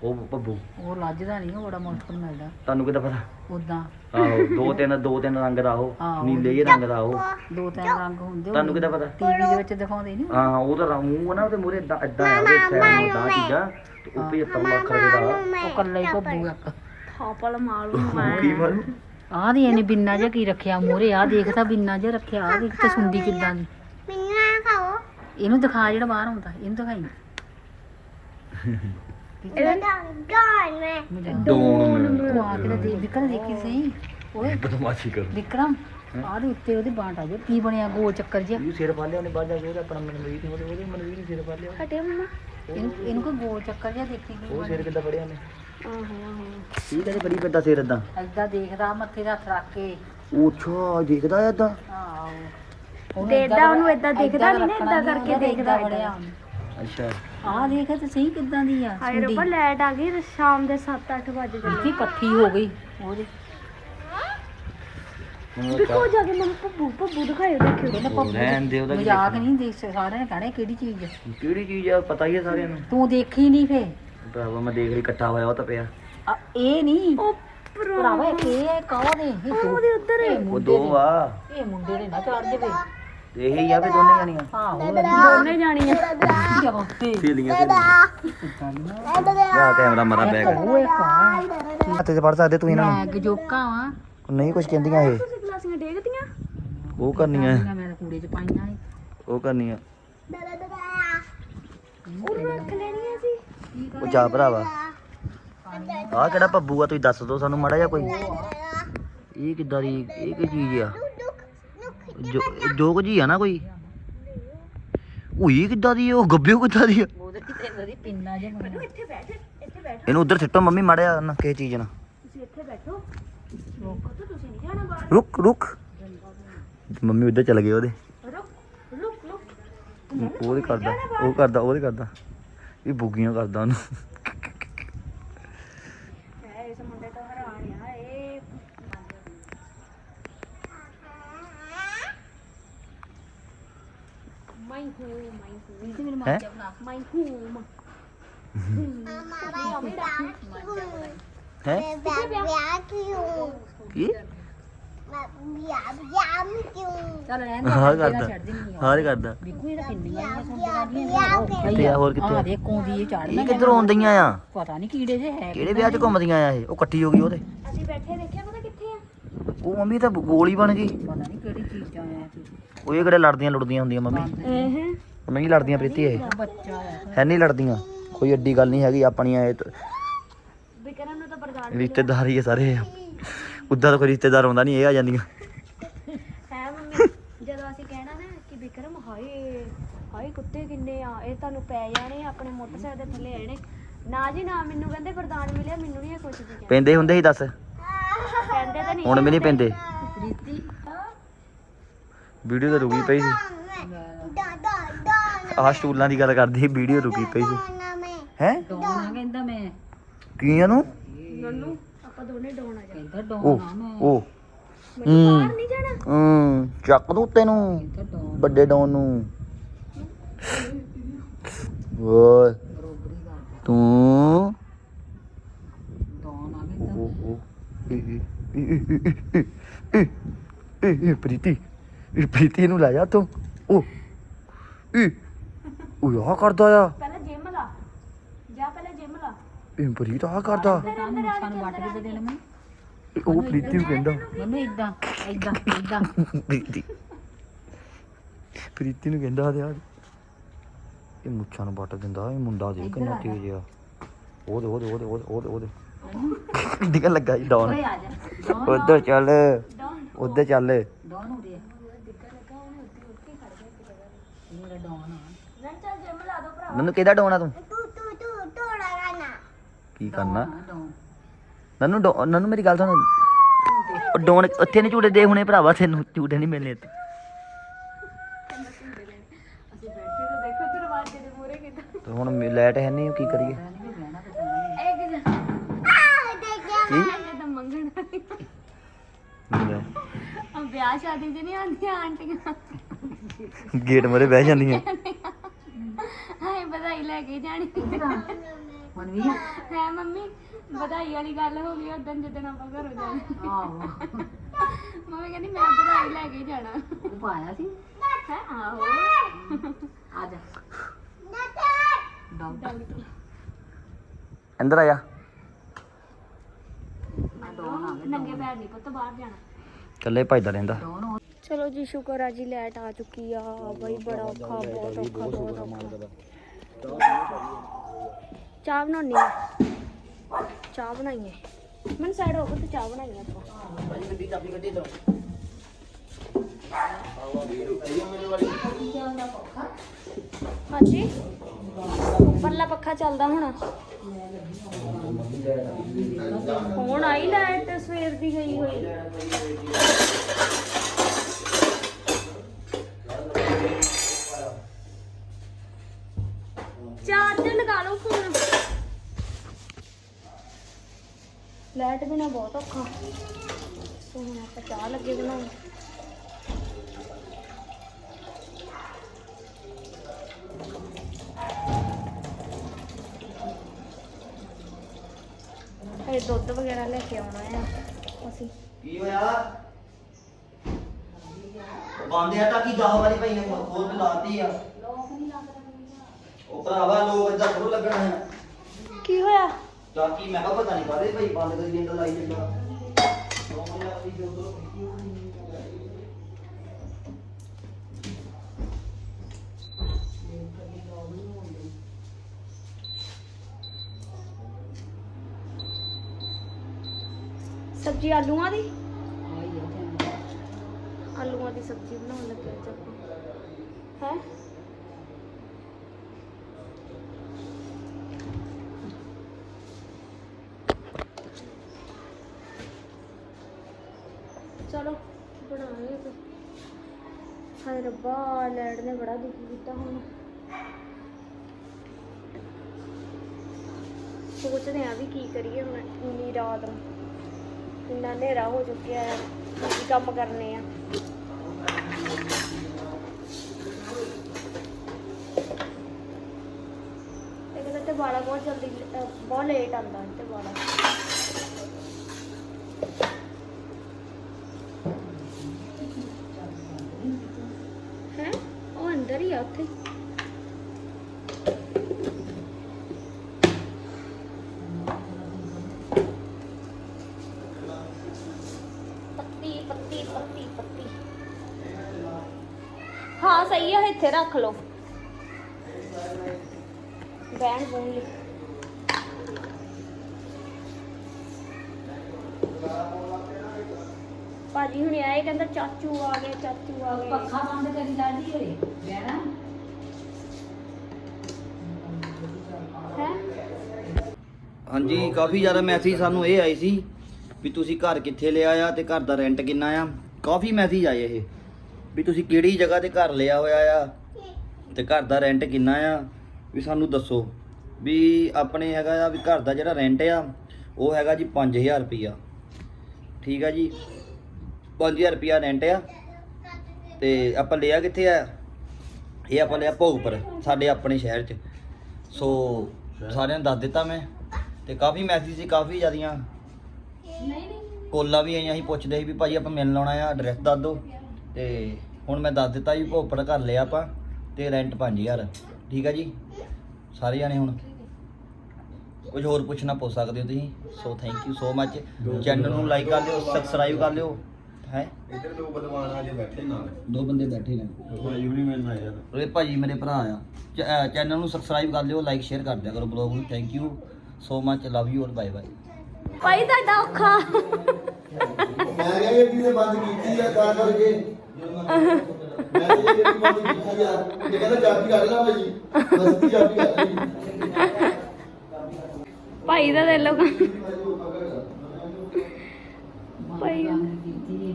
ਉਹ ਭੱਬੂ ਉਹ ਲੱਜਦਾ ਨਹੀਂ ਉਹ ਬੜਾ ਮੁਸ਼ਕਲ ਮਿਲਦਾ ਤੁਹਾਨੂੰ ਕਿੱਦਾਂ ਪਤਾ? ਉਦਾਂ ਆਹੋ ਦੋ ਤਿੰਨ ਦੋ ਤਿੰਨ ਰੰਗ ਦਾ ਉਹ ਆਹੋ। ਨੀਲੇ ਜਿਹੇ ਰੰਗ ਦਾ ਉਹ। ਦੋ ਤਿੰਨ ਰੰਗ ਹੁੰਦੇ ਤੁਹਾਨੂੰ ਕਿੱਦਾਂ ਪਤਾ? ਟੀਵੀ ਦੇ ਵਿੱਚ ਦਿਖਾਉਂਦੇ ਨਹੀਂ ਹਾਂ ਉਹਦਾ ਰੰਗ- ਮੂੰਹ ਆ ਨਾ ਉਹਦੇ ਮੂਰੇ ਏਦਾਂ ਏਦਾਂ ਆ ਉਹਦੇ ਸੈਨ ਨੂੰ ਏਦਾਂ ਚੀਜ਼ਾਂ ਤੇ ਉਹ 75 ਲੱਖ ਰੁਪਏ ਦਾ। ਉਹ ਕੱਲਾ ਹੀ ਭੱਬੂ ਇੱਕ। ਥਾਪਲ ਮਾਰੂ ਕੀ ਮਾਰੂ? ਆਹ ਦੀ ਇਹਨੇ ਬਿੰਨਾ ਜਿਹਾ ਕੀ ਰੱਖਿਆ ਮੋਰੇ ਆ ਦੇਖਦਾ ਬਿੰਨਾ ਜਿਹਾ ਰੱਖਿਆ ਆ ਦੇਖ ਤੇ ਸੁੰਦੀ ਕਿੱਦਾਂ ਦੀ। ਖਾਓ। ਇਹਨੂੰ ਦਿਖਾ ਜਿਹੜਾ ਬਾਹਰ ਆਉਂਦਾ ਇਹਨੂੰ ਦਿਖਾਈ। ਇਹਦਾ ਗਾਣ ਮੈਂ। ਡੋਨ ਤੂੰ ਆ ਕੇ ਤਾਂ ਦੇਖ ਵਿਕਰ ਦੇਖੀ ਸਹੀ ਓਏ ਬਦਮਾਸ਼ੀ ਕਰ ਵਿਕਰਮ ਆਹ ਦੇ ਉੱਤੇ ਉਹਦੇ ਬਾਂਟਾ ਜਿਹਾ ਕੀ ਬਣਿਆ ਗੋਲ ਚੱਕਰ ਜਿਹਾ? ਇਹ ਸਿਰ ਪਾ ਲਿਆ ਉਹਨੇ ਬਾਹਰ ਜਾ ਕੇ ਉਹਦਾ ਆਪਣਾ ਮਨਵੀਰ ਨੇ ਉਹਦੇ ਉਹਦੇ ਮਨਵੀਰ ਨੇ ਸਿਰ ਪਾ ਲਿਆ। ਹਟਿਆ ਮਮਾ। ਇਹਨੂੰ ਇਹਨੂੰ ਕੋਈ ਗੋਲ ਚੱਕਰ ਜਿਹਾ ਦੇਖੀ ਕੀ ਉਹ ਸਿਰ ਕਿੱਦਾਂ ਫੜਿਆ ਉਹਨੇ? ਆਹੋ ਆਹੋ। ਠੀਕ ਹੈ ਤੇ ਫੜੀ ਫਿਰਦਾ ਸਿਰ ਏਦਾਂ। ਐਦਾਂ ਦੇਖਦਾ ਮੱਥੇ ਦਾ ਹੱਥ ਰੱਖ ਕੇ। ਅੱਛਾ ਦੇਖਦਾ ਏਦਾਂ? ਆਹੋ। ਦੇਖਦਾ ਉਹਨੂੰ ਏਦਾਂ ਦੇਖਦਾ ਨਹੀਂ ਨਾ ਏਦਾਂ ਕਰਕੇ ਦੇਖਦਾ ਬੜਿਆ ਅੱਛਾ। ਆਹ ਦੇਖ ਤੇ ਸਹੀ ਕਿੱਦਾਂ ਦੀ ਆ ਹਾਏ ਰੱਬਾ ਲਾਈਟ ਆ ਗਈ ਤੇ ਸ਼ਾਮ ਦੇ 7-8 ਵਜੇ ਚੱਲੇ ਕੀ ਇਕੱਠੀ ਹੋ ਗਈ। ਉਹਦੇ ਬਿੱਕੂ ਜਾ ਕੇ ਮੈਨੂੰ ਪੱਬੂ ਪੱਬੂ ਦਿਖਾਇਓ ਦੇਖਿਓ। ਕਹਿੰਦਾ ਪੱਪੂ ਰਹਿਣ ਦੇ ਉਹਦਾ ਕੀ ਮਜ਼ਾਕ ਨਹੀਂ ਦੇਖ ਸਾਰਿਆਂ ਨੇ ਕਹਿਣਾ ਇਹ ਕਿਹੜੀ ਚੀਜ਼ ਹੈ ਕਿਹੜੀ ਚੀਜ਼ ਆ ਪਤਾ ਹੀ ਆ ਸਾਰਿਆਂ ਨੂੰ। ਤੂੰ ਦੇਖੀ ਨਹੀਂ ਫੇ ਭਰਾਵਾ ਮੈਂ ਦੇਖ ਲਈ ਇਕੱਠਾ ਹੋਇਆ ਉਹ ਤਾਂ ਪਿਆ। ਆ, ਇਹ ਨਹੀਂ। ਉਹ ਭਰਾਵਾ। ਇਹ ਕੀ ਹੈ ਕਾਹ ਦੇ ਇਹ ਦੋ- ਉਹਦੇ ਉੱਧਰ। ਇਹ ਉਹ ਮੁੰਡੇ ਦੋ ਆ। ਦੇ ਇਹ ਮੁੰਡੇ ਦੇ ਨਾ ਚੜ ਜਾਵੇ। ਤੇ ਇਹ ਹੀ ਆ ਵੀ ਦੋਨੇ ਜਾਣੀਆਂ। ਆਹੋ ਦੋਨੇ ਜਾਣੀਆਂ। ਤੇ ਸਹੇਲੀਆਂ ਯਾ ਕੈਮਰਾ ਮਰਾ ਬੈਗ। ਉਹ ਇੱਕ ਆ ਹੱਥ 'ਚ ਫੜ ਸਕਦੇ ਤੂੰ ਇਹਨਾਂ ਮੈਂ ਗਜੋਕਾ ਵਾਂ। ਨੂੰ ਨਹੀਂ ਕੁਝ ਕਹਿੰਦੀਆਂ ਇਹ। ਤੁਸੀਂ ਗਲਾਸੀਆਂ ਡੇਗਦੀਆਂ ਉਹ ਕਰਨੀਆਂ। ਮੈਂ ਮੇਰੇ ਕੂੜੇ ਚ ਪਾਈਆਂ ਸੀ ਉਹ ਕਰਨੀਆਂ। ਉਹ ਰੱਖ ਲੈਣੀਆਂ ਸੀ। ਉਹ ਜਾ ਭਰਾਵਾ। ਆ ਕਿਹੜਾ ਪੱਬੂ ਆ? ਤੁਸੀਂ ਦੱਸ ਦਿਓ ਸਾਨੂੰ ਮਾੜਾ ਜਿਹਾ ਕੋਈ। ਇਹ ਕਿੱਦਾਂ ਦੀ ਇਹ ਕੀ ਚੀਜ਼ ਆ? ਜੋ ਇਹ ਜੋਗ ਜੀ ਆ ਨਾ ਕੋਈ। ਉਈ ਕਿੱਦਾਂ ਦੀ ਆ? ਉਹ ਗੱਬਿਓ ਕਿੱਦਾਂ ਦੀ ਆ? ਉਹਦੇ ਕਿਤੇ ਉਹਦੀ ਪਿੰਨਾ ਜਿਹਾ ਬਣਿਆ ਇੱਥੇ ਬੈਠ ਇੱਥੇ ਬੈਠ ਇਹਨੂੰ ਉਧਰ ਸਿੱਟੋ ਮੰਮੀ ਮਾੜਿਆ ਨਾ ਕਿਸੇ ਚੀਜ਼ ਨਾਲ। ਤੁਸੀਂ ਇੱਥੇ ਬੈਠੋ ਉੱਥੇ ਤੁਸੀਂ ਨਹੀਂ ਜਾਣਾ ਬਾਹਰ ਰੁਕ ਰੁਕ। ਮੰਮੀ ਉੱਧਰ ਚਲ ਗਏ ਉਹਦੇ। ਰੁਕ ਰੁਕ ਰੁਕ ਉਹਦੇ ਕਰਦਾ, ਉਹ ਕਰਦਾ ਉਹਦੇ ਕਰਦਾ। ਇਹ ਬੁੱਗੀਆਂ ਕਰਦਾ ਉਹਨੂੰ ਮੈਂ ਇਸ ਮੁੰਡੇ ਤੋਂ ਹੈਰਾਨ ਆ ਇਹ ਮਾਈ ਹੂੰ ਮਾਈ ਕੀ ਚੱਲ ਰਹਿਣ ਦੇ ਹਾਂ ਕਰਦਾ ਹਾਂ ਇਹ ਕਰਦਾ ਇਹ ਪਿੰਨੀਆਂ ਦੀਆਂ ਆ ਹੋਰ ਕਿੱਥੇ ਆ? ਦੇ ਇਹ ਕਿੱਧਰੋਂ ਆਉਂਦੀਆਂ ਆ ਪਤਾ ਨਹੀਂ ਕੀੜੇ ਜੇ ਹੈ ਕਿਹੜੇ ਵਿਆਹ 'ਚ ਘੁੰਮਦੀਆਂ ਆ ਇਹ ਉਹ ਹੋ ਗਈ ਉਹਦੇ ਅਸੀਂ ਬੈਠੇ ਦੇਖਿਆ ਪਤਾ ਕਿੱਥੇ ਆ ਉਹ ਮੰਮੀ ਤਾਂ ਗੋਲ ਬਣ ਗਈ ਪਤਾ ਨਹੀਂ ਕਿਹੜੀ ਚੀਜ਼ਾਂ ਆ ਇਹ ਉਹ ਇਹ ਕਿਹੜੇ ਲੜਦੀਆਂ ਲੁੜਦੀਆਂ ਹੁੰਦੀਆਂ ਮੰਮੀ ਇਹ ਨਹੀਂ ਲੜਦੀਆਂ ਪ੍ਰੀਤੀ ਇਹ। ਬੱਚਾ ਹੈ ਨਹੀਂ ਲੜਦੀਆਂ। ਕੋਈ ਐਡੀ ਗੱਲ ਨਹੀਂ ਹੈਗੀ ਆਪਣੀਆਂ ਇਹ ਤਾਂ ਵਿਕਰਨ ਨੂੰ ਤਾਂ ਬਰਦਾਸ਼ਤ ਰਿਸ਼ਤੇਦਾਰ ਹੀ ਆ ਸਾਰੇ। ਉਦਾਂ ਤਾਂ ਕੋਈ ਰਿਸ਼ਤੇਦਾਰ ਆਉਂਦਾ ਨਹੀਂ ਇਹ ਆ ਜਾਂਦੀਆਂ। ਹੈ ਮੰਮੀ ਜਦੋਂ ਅਸੀਂ ਕਹਿਣਾ ਨਾ ਕਿ ਵਿਕਰਮ ਹਾਏ ਹਾਏ ਕੁੱਤੇ ਕਿੰਨੇ ਆ ਇਹ ਤੁਹਾਨੂੰ ਪੈ ਜਾਣੇ ਆਪਣੇ ਮੋਟਰਸਾਈਕਲ ਦੇ ਥੱਲੇ ਆਣੇ ਨਾ। ਜੀ ਨਾ ਮੈਨੂੰ ਕਹਿੰਦੇ ਵਰਦਾਨ ਮਿਲਿਆ ਮੈਨੂੰ ਨਹੀਂ ਇਹ ਕੁਝ ਵੀ ਕਹਿੰਦੇ ਪੈਂਦੇ ਹੁੰਦੇ ਸੀ ਦੱਸ? ਕਹਿੰਦੇ ਤਾਂ ਨਹੀਂ ਹੁਣ ਵੀ ਨਹੀਂ ਪੈਂਦੇ। ਪ੍ਰੀਤੀ ਵੀਡੀਓ ਤਾਂ ਰੁਕੀ ਪਈ ਸੀ। ਆਹ ਸਟੂਲਾਂ ਦੀ ਗੱਲ ਕਰਦੀ ਸੀ ਵੀਡੀਓ ਰੁਕੀ ਪਈ ਸੀ ਹੈ ਡੋਣਾ ਕਹਿੰਦਾ ਮੈਂ ਕੀਆਂ ਨੂੰ ਨੰਨੂ ਆਪਾਂ ਦੋਨੇ ਡਾਉਣ ਆ ਜਾ ਕਹਿੰਦਾ ਡੋਣਾ ਮੈਂ ਉਹ ਮੈਨੂੰ ਹੂੰ। ਬਾਹਰ ਨਹੀਂ ਜਾਣਾ ਹੂੰ ਚੱਕ ਦੂੰ ਤੈਨੂੰ ਡੋਣਾ ਵੱਡੇ ਡੌਨ ਨੂੰ ਓਏ ਤੂੰ ਡੋਣਾ ਕਹਿੰਦਾ ਉਹ ਉਹ ਇਹ ਇਹ ਇਹ ਇਹ ਇਹ ਪ੍ਰੀਤੀ ਇਹ ਪ੍ਰੀਤੀ ਨੂੰ ਲੈ ਜਾ ਤੂੰ ਉਹ ਇਹ? ਉਹ ਆ ਕਰਦਾ ਆ। ਪਹਿਲਾਂ ਜਿਮ ਲਾ। ਜਾ ਪਹਿਲਾਂ ਜਿਮ ਲਾ। ਇਹ ਪ੍ਰੀਤ ਆ ਕਰਦਾ ਸਾਨੂੰ ਸਾਨੂੰ ਵੱਟ ਕੇ ਦੇ ਦੇਣਾ ਮੈਂ ਇਹ ਉਹ ਪ੍ਰੀਤੀ [LAUGHS] ਨੂੰ ਕਹਿੰਦਾ। ਮੈਨੂੰ ਇਦਾਂ ਇਦਾਂ ਇਦਾਂ ਪ੍ਰੀਤੀ ਪ੍ਰੀਤੀ ਨੂੰ ਕਹਿੰਦਾ ਤੇ ਆ। ਇਹ ਮੁੱਛਾਂ ਨੂੰ ਵੱਟ ਦਿੰਦਾ ਇਹ ਮੁੰਡਾ ਦੇ ਕਿੰਨਾ ਤੇਜ਼ ਆ। ਉਹਦੇ ਉਹਦੇ ਉਹਦੇ ਉਹਦੇ ਉਹਦੇ ਡਿੱਗਣ [LAUGHS] ਲੱਗਾ ਜੀ ਡਾਉਨ। ਓਏ ਆ ਜਾ। ਡੋਨ ਉਧਰ ਚੱਲ। ਡਾਉਨ। ਉਧਰ ਚੱਲ। ਡੋਨ ਹੋ ਰਿਹਾ ਮੇਰਾ ਡੋਨ ਆ। ਨੰਨ ਚੱਲ ਜਿਮ ਲਾ ਦੋ ਭਰਾ ਨੰਨੂ ਕਿਹਦਾ ਡਾਉਣਾ ਤੂੰ ਕੀ ਕਰਨਾ? ਡੋਨ ਨੰਨੂ ਡੋ- ਨੰਨੂ ਮੇਰੀ ਗੱਲ ਸੁਣ। ਉਹ ਡੋਨ ਉੱਥੇ ਨਹੀਂ ਝੂਟੇ ਦੇ ਹੁਣੇ ਭਰਾਵਾ ਤੈਨੂੰ ਝੂਟੇ ਨਹੀਂ ਮਿਲਨੇ ਇੱਥੇ। ਅਸੀਂ ਬੈਠੇ ਤਾਂ ਦੇਖੋ ਦਰਵਾਜ਼ੇ ਦੇ ਮੂਹਰੇ ਕਿਦਾਂ। ਤੇ ਹੁਣ ਲਾਈਟ ਹੈ ਨਹੀਂ ਕੀ ਕਰੀਏ? ਮੈਂ ਨਹੀਂ ਬਹਿਣਾ ਤੇ ਪੈਣਾ ਇਹ ਕਿਦਾਂ? ਕੀ? ਇਹ ਤਾਂ ਮੰਗਣ ਲੈ, ਆ ਵਿਆਹ ਸ਼ਾਦੀ 'ਚ ਨਹੀਂ ਆਉਂਦੀਆਂ ਆਂਟੀਆਂ। ਗੇਟ ਮਰੇ ਬਹਿ ਜਾਂਦੀਆਂ। ਹਾਏ ਵਧਾਈ ਲੈ ਕੇ ਜਾਣੀ। ਹੁਣ ਵੀ ਹੈ ਮੰਮੀ ਵਧਾਈ ਵਾਲੀ ਗੱਲ ਹੋ ਗਈ ਉਦੋਂ ਜਦੋਂ ਆਪਾਂ ਘਰੋਂ ਜਾਣਾ। ਆਹੋ। ਮੰਮੀ ਕਹਿੰਦੀ ਮੈਂ ਵਧਾਈ ਲੈ ਕੇ ਜਾਣਾ। ਉਹ ਪਾਇਆ ਸੀ? ਹੈ ਆਹੋ। ਆ ਜਾ। ਡੋਨ ਅੰਦਰ ਆ ਜਾ। ਨੰਗੇ ਪੈਰ ਨਹੀਂ ਪੁੱਤ ਬਾਹਰ ਜਾਣਾ। ਚੱਲੇ ਭੱਜਦਾ ਰਹਿੰਦਾ। ਡੋਨ ਹੋ ਚਲੋ ਜੀ ਸ਼ੁਕਰ ਆ ਜੀ ਲੈਟ ਆ ਚੁੱਕੀ ਆ ਬਈ ਬੜਾ ਔਖਾ ਬਹੁਤ ਔਖਾ ਬਹੁਤ ਔਖਾ ਚਾਹ ਬਣਾਉਣੀ ਆ ਚਾਹ ਬਣਾਈਏ ਮਨ ਸਾਈਡ ਹੋ ਕੇ ਤੇ ਚਾਹ ਬਣਾਈਏ ਆਪਾਂ ਹਾਂਜੀ ਪਰਲਾ ਪੱਖਾ ਚੱਲਦਾ ਹੁਣ ਹੁਣ ਆਈ ਲਾਈਟ ਸਵੇਰ ਦੀ ਗਈ ਹੋਈ। ਚਾਰਜਰ ਲਗਾ ਲਓ ਫੋਨ। ਲਾਈਟ ਬਿਨਾ ਬਹੁਤ ਔਖਾ। ਸੋ ਹੁਣ ਆਪਾਂ ਚਾਹ ਲੱਗੇ ਬਣਾਉਣ। ਇਹ ਦੁੱਧ ਵਗੈਰਾ ਲੈ ਕੇ ਆਉਣਾ ਆ ਅਸੀਂ। ਕੀ ਹੋਇਆ? ਬੰਦੇ ਆ ਤਾਂ ਕੀ ਗਾਹ ਵਾਲੀ ਭਾਈ ਨੇ ਖੋਲ ਲਾਤੀ ਆ। ਉਹ ਭਰਾਵਾ ਲੋਕ ਇਦਾਂ ਥੋੜਾ ਲੱਗਣਾ ਹੈ। ਕੀ ਹੋਇਆ? ਚਾਕੀ ਮੈਂ ਕਿਹਾ ਪਤਾ ਨਹੀਂ ਕਾਹਦੇ ਭਾਈ ਬੰਦ ਕਰੀ ਜਾਂਦਾ ਲਾਈ ਜਾਂਦਾ। ਸਬਜ਼ੀ ਆਲੂਆਂ ਦੀ? ਆਈ ਆ ਜਾਂਦਾ ਆਲੂਆਂ ਦੀ ਸਬਜ਼ੀ ਬਣਾਉਣ ਲੱਗੇ ਅੱਜ ਆਪਾਂ ਹੈ ਚਲੋ ਬਣਾਏ ਤੇ ਹਾਏ ਰੱਬਾ ਲੈਡ ਨੇ ਬੜਾ ਦੁਖੀ ਕੀਤਾ ਹੁਣ। ਸੋਚਦੇ ਆ ਵੀ ਕੀ ਕਰੀਏ ਹੁਣ, ਇੰਨੀ ਰਾਤ ਨੂੰ। ਇੰਨਾ ਹਨੇਰਾ ਹੋ ਚੁੱਕਿਆ ਹੈ ਕੀ ਕੰਮ ਕਰਨੇ ਆ। ਤੇ ਵਾਲਾ ਬਹੁਤ ਜਲਦੀ ਬਹੁਤ ਲੇਟ ਆਉਂਦਾ ਤੇ ਵਾਲਾ। ਇੱਥੇ ਰੱਖ ਲਓ। ਬੈਣ ਬੂਣ ਲਈ ਭਾਜੀ ਹੁਣੇ ਆਏ ਕਹਿੰਦਾ ਚਾਚੂ ਆ ਗਏ ਚਾਚੂ ਆ ਗਏ ਪੱਖਾ ਬੰਦ ਕਰੀ ਓਏ ਬਹਿਣਾ। ਹੈ? ਹਾਂਜੀ ਕਾਫੀ ਜ਼ਿਆਦਾ ਮੈਸੇਜ ਸਾਨੂੰ ਇਹ ਆਏ ਸੀ ਵੀ ਤੁਸੀਂ ਘਰ ਕਿੱਥੇ ਲਿਆ ਆ ਤੇ ਘਰ ਦਾ ਰੈਂਟ ਕਿੰਨਾ ਆ। ਕਾਫੀ ਮੈਸੇਜ ਆਏ ਇਹ ਵੀ ਤੁਸੀਂ ਕਿਹੜੀ ਜਗ੍ਹਾ ਤੇ ਘਰ ਲਿਆ ਹੋਇਆ ਆ। ਤੇ ਘਰ ਦਾ ਰੈਂਟ ਕਿੰਨਾ ਆ? ਵੀ ਸਾਨੂੰ ਦੱਸੋ। ਵੀ ਆਪਣੇ ਹੈਗਾ ਆ ਵੀ ਘਰ ਦਾ ਜਿਹੜਾ ਰੈਂਟ ਆ ਉਹ ਹੈਗਾ ਜੀ 5000 ਰੁਪਈਆ। ਠੀਕ ਆ ਜੀ? 5000 ਰੁਪਈਆ ਰੈਂਟ ਆ। ਤੇ ਆਪਾਂ ਲਿਆ ਕਿੱਥੇ ਆ? ਇਹ ਆਪਾਂ ਲਿਆ ਭੋਗਪੁਰ ਸਾਡੇ ਆਪਣੇ ਸ਼ਹਿਰ 'ਚ। ਸੋ ਸਾਰਿਆਂ ਨੂੰ ਦੱਸ ਦਿੱਤਾ ਮੈਂ। ਤੇ ਕਾਫੀ ਮੈਸੇਜ ਸੀ ਕਾਫੀ ਜ਼ਿਆਦੀਆਂ। ਕੋਲਾਂ ਵੀ ਆਈਆਂ ਸੀ ਪੁੱਛਦੇ ਸੀ ਵੀ ਭਾਜੀ ਆਪਾਂ ਮਿਲਣ ਆਉਣਾ ਆ ਐਡਰੈਸ ਦੱਸ ਦਿਓ। ਤੇ ਹੁਣ ਮੈਂ ਦੱਸ ਦਿੱਤਾ ਜੀ ਭੋਪੜ ਘਰ ਲਿਆ ਆਪਾਂ। ਤੇ ਰੈਂਟ 5000 ਠੀਕ ਆ ਜੀ? ਸਾਰੇ ਜਾਣੇ ਹੁਣ। ਕੁਝ ਹੋਰ ਪੁੱਛਣਾ ਪੁੱਛ ਸਕਦੇ ਹੋ ਤੁਸੀਂ? So thank you so much channel ਨੂੰ ਲਾਈਕ ਕਰ ਲਿਓ ਸਬਸਕ੍ਰਾਈਬ ਕਰ ਲਿਓ। ਹੈ? ਇੱਧਰ ਦੋ ਬਦਮਾਨ ਆ ਜੇ ਬੈਠੇ ਨਾਲ। ਦੋ ਬੰਦੇ ਬੈਠੇ ਨੇ। ਭਾਈ ਵੀ ਨਹੀਂ ਮਿਲਣਾ ਯਾਰ। ਇਹ ਭਾਜੀ ਮੇਰੇ ਭਰਾ ਆ। ਚੈਨਲ ਨੂੰ ਸਬਸਕ੍ਰਾਈਬ ਕਰ ਲਿਓ ਲਾਈਕ ਸ਼ੇਅਰ ਕਰ ਦਿਆ ਕਰੋ ਬਲੌਗ ਨੂੰ। Thank you so much love you ਔਰ ਬਾਏ ਬਾਏ ਭਾਈ ਤੁਹਾਡਾ ਔਖਾ। ਮੈਂ ਕਿਹਾ ਇਹ ਵੀ ਬੰਦ ਕੀਤੀ ਆ ਤਾਂ ਕਰਕੇ। ਮੈਂ ਇਹ ਵੀ ਬੰਦ ਕੀਤੀ ਆ ਇਹ ਕਹਿੰਦਾ ਚਾਬੀ ਕੱਢ ਲਾ ਭਾਈ ਬਸ ਦੀ ਚਾਬੀ ਕੱਢ ਲਈ ਭਾਈ ਦਾ ਦੇ ਲੋ ਭਾਈ ਕੀਤੀ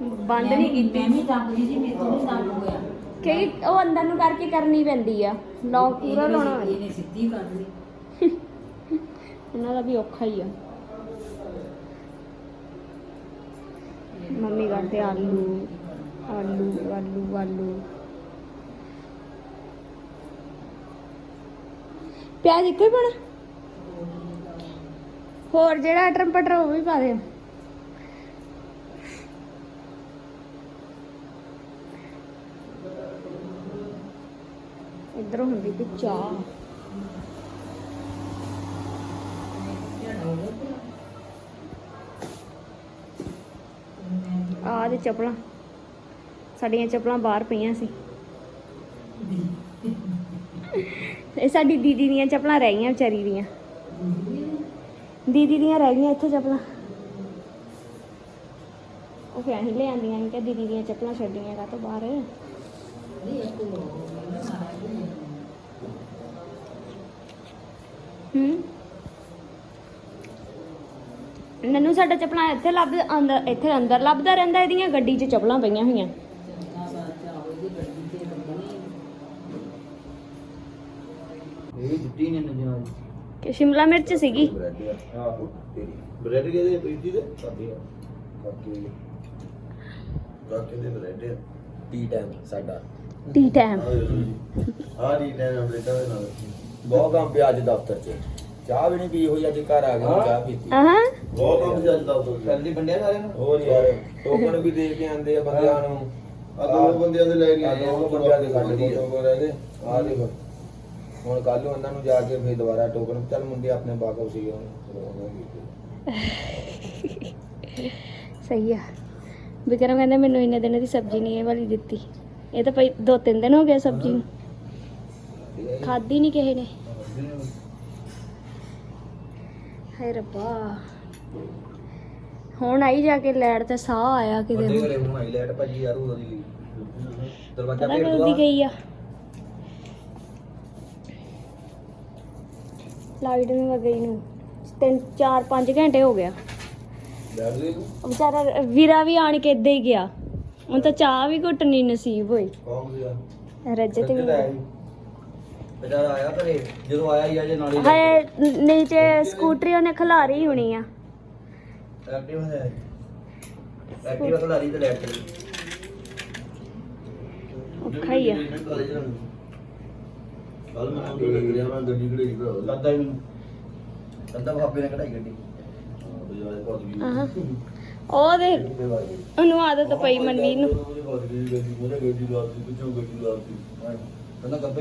ਬੰਦ ਨਹੀਂ ਵੀ ਮੈਂ ਵੀ ਦੱਬਦੀ ਸੀ ਮੇਰੇ ਤੋਂ ਨਹੀਂ ਦੱਬ ਹੋਇਆ ਕਿ ਉਹ ਅੰਦਰ ਨੂੰ ਕਰਕੇ ਕਰਨੀ ਪੈਂਦੀ ਆ। ਲੌਕ ਪੂਰਾ ਲਾਉਣਾ ਪੈਂਦਾ। ਇਹਨੇ ਸਿੱਧੀ ਕਰ ਲਈ। ਇਹਨਾਂ ਦਾ ਵੀ ਔਖਾ ਹੀ ਆ। ਮੰਮੀ ਕਰਦੇ ਆਲੂ। ਆਲੂ ਆਲੂ ਆਲੂ। ਪਿਆਜ਼ ਇੱਕੋ ਹੀ ਪਾਣਾ ਹੋਰ ਜਿਹੜਾ ਅਟਰ ਪਟਰ ਉਹ ਵੀ ਪਾ ਦੇ ਇਧਰੋਂ ਹੁੰਦੀ ਵੀ ਚਾਹ। ਆ ਦੇ ਚੱਪਲਾਂ। ਸਾਡੀਆਂ ਚੱਪਲਾਂ ਬਾਹਰ ਪਈਆਂ ਸੀ। ਇਹ ਸਾਡੀ ਦੀਦੀ ਦੀਆਂ ਚੱਪਲਾਂ ਰਹਿ ਗਈਆਂ, ਵਿਚਾਰੀ ਦੀਆਂ। ਦੀਦੀ ਦੀਆਂ ਰਹਿ ਗਈਆਂ ਇੱਥੇ ਚੱਪਲਾਂ। ਉਹ ਫਿਰ ਅਸੀਂ ਲੈ ਆਂਦੀਆਂ ਸੀ ਕਿ ਦੀਦੀ ਦੀਆਂ ਚੱਪਲਾਂ ਛੱਡੀਆਂ ਕਾ ਤੋਂ ਬਾਹਰ। ਹੂੰ। ਨਨੂ, ਸਾਡਾ ਚੱਪਲਾਂ ਇੱਥੇ ਲੱਭ, ਅੰਦਰ, ਇੱਥੇ ਅੰਦਰ ਲੱਭਦਾ ਰਹਿੰਦਾ, ਇਹਦੀਆਂ ਗੱਡੀ 'ਚ ਚੱਪਲਾਂ ਪਈਆਂ ਹੋਈਆਂ। ਇਹ ਜੁੱਤੀ ਨੇ ਨਜਰ ਕਿ ਸ਼ਿਮਲਾ ਮਿਰਚ ਸੀਗੀ? ਬ੍ਰੈਡ ਆਹੋ। ਤੇਰੀ ਬ੍ਰੈਡ ਕਿਹਦੇ ਪ੍ਰੀਤੀ ਦੇ? ਕਾਕੇ ਕਾਕੇ ਕਾਕੇ ਦੇ ਬ੍ਰੈਡ ਆ। ਟੀ ਟਾਈਮ ਸਾਡਾ। ਟੀ ਟਾਈਮ ਹਾਂ ਟੀ ਟਾਈਮ ਅਮਰੀਕਾ ਦੇ ਨਾਲ ਬਹੁਤ ਕੰਮ ਪਿਆ ਅੱਜ ਦਫ਼ਤਰ 'ਚ। ਚਾਹ ਵੀ ਨਹੀਂ ਪੀ ਹੋਈ ਅੱਜ ਘਰ ਆ ਗਏ ਚਾਹ ਪੀਤੀ। ਆਹਾਂ। ਬਹੁਤ ਕੰਮ ਚੱਲਦਾ ਉਦੋਂ ਜਲਦੀ ਬੰਡਿਆ ਸਾਰਿਆਂ ਨੂੰ? ਹੋਰ ਯਾਰ ਟੋਕਨ ਵੀ ਦੇ ਕੇ ਆਂਦੇ ਆ ਬੰਦਿਆਂ ਨੂੰ। ਆ ਦੋ ਬੰਦਿਆਂ ਦੇ ਲੈ ਆ। ਗਏ ਦੋ ਬੰਦਿਆਂ ਦੇ ਕੱਢ ਦੀ ਟੋਕਨ ਰਹਿ ਗਏ ਆ ਦੇਖੋ। ਹੁਣ ਕੱਲ ਨੂੰ ਉਹਨਾਂ ਨੂੰ ਜਾ ਕੇ ਫੇਰ ਦੁਬਾਰਾ ਟੋਕਨ ਚੱਲ ਮੁੰਡੇ ਆਪਣੇ ਬਾਕਫ ਕੀਤੇ। ਸਹੀ ਆ। ਵਿਕਰਮ ਕਹਿੰਦਾ ਮੈਨੂੰ ਇੰਨੇ ਦਿਨ ਦੀ ਸਬਜ਼ੀ ਨਹੀਂ ਇਹ ਵਾਲੀ ਦਿੱਤੀ। ਇਹ ਤਾਂ ਪਈ ਦੋ ਤਿੰਨ ਦਿਨ ਹੋ ਗਏ ਸਬਜ਼ੀ ਨੂੰ। ਖਾਦੀ ਨਹੀਂ ਕਿਸੇ ਨੇ। ਹਾਏ ਰੱਬਾ। ਹੁਣ ਆਈ ਜਾ ਕੇ ਲੈੜ ਤੇ ਸਾਹ ਆਇਆ ਕਿਤੇ ਨੂੰ। ਘਰੇ ਹੁਣ ਆਈ ਲੈਟ ਭਾਜੀ ਯਾਰ ਉਹਦੀ। ਦਰਵਾਜ਼ਾ ਪਤਾ ਭੇੜ ਕਦੋਂ ਦਵਾ ਦੀ ਗਈ ਆ। ਲਾਈਟ ਨੂੰ ਗਈ ਨੂੰ। ਤਿੰਨ ਚਾਰ ਪੰਜ ਘੰਟੇ ਹੋ ਗਿਆ ਲੈ ਵਿਚਾਰਾ ਵੀਰਾ ਵੀ ਆਣ ਕੇ ਏਦਾਂ ਹੀ ਗਿਆ। ਹੁਣ ਤਾਂ ਚਾਹ ਵੀ ਘੁੱਟਣੀ ਨਸੀਬ ਹੋਈ। ਕੌਣ ਗਿਆ? ਰਜਤ ਵੀ ਬੇਚਾਰਾ ਆਇਆ। ਘਰੇ? ਜਦੋਂ ਆਇਆ ਹੀ ਅਜੇ ਨਾਲੇ ਹਾਏ ਨੀਚੇ ਸਕੂਟਰੀ ਉਹਨੇ ਖਿਲਾਰੀ ਹੋਣੀ ਆ। ਐਕਟਿਵ ਹੈ ਐਕਟਿਵ ਖਲਾਰੀ ਤੇ ਲੈਟ ਚਲੀ ਔਖਾ ਹੀ ਆ। ਕੱਲ ਮੈਂ ਉਹ ਲੱਗ ਰਿਹਾ ਮੈਂ ਗੱਡੀ ਘੜੀ ਭਰਾ ਲੱਦਾ ਹੀ ਮੈਨੂੰ ਲੱਦਾ ਬਾਬੇ ਨੇ ਕਢਾਈ ਗੱਡੀ। ਬਜਾਏ ਭੱਜ ਗਈ। ਆਹਾਂ। ਉਹ ਦੇ ਉਹਨੂੰ ਆਦਤ ਪਈ ਮੰਨੀ ਨੂੰ। ਉਹਦੇ ਭੱਜ ਗਈ ਗੱਡੀ ਮੇਰੇ ਗੱਡੀ ਲਾਤੀ ਪਿੱਛੋਂ ਗੱਡੀ ਲਾਤੀ ਕਹਿੰਦਾ ਗੱਬੇ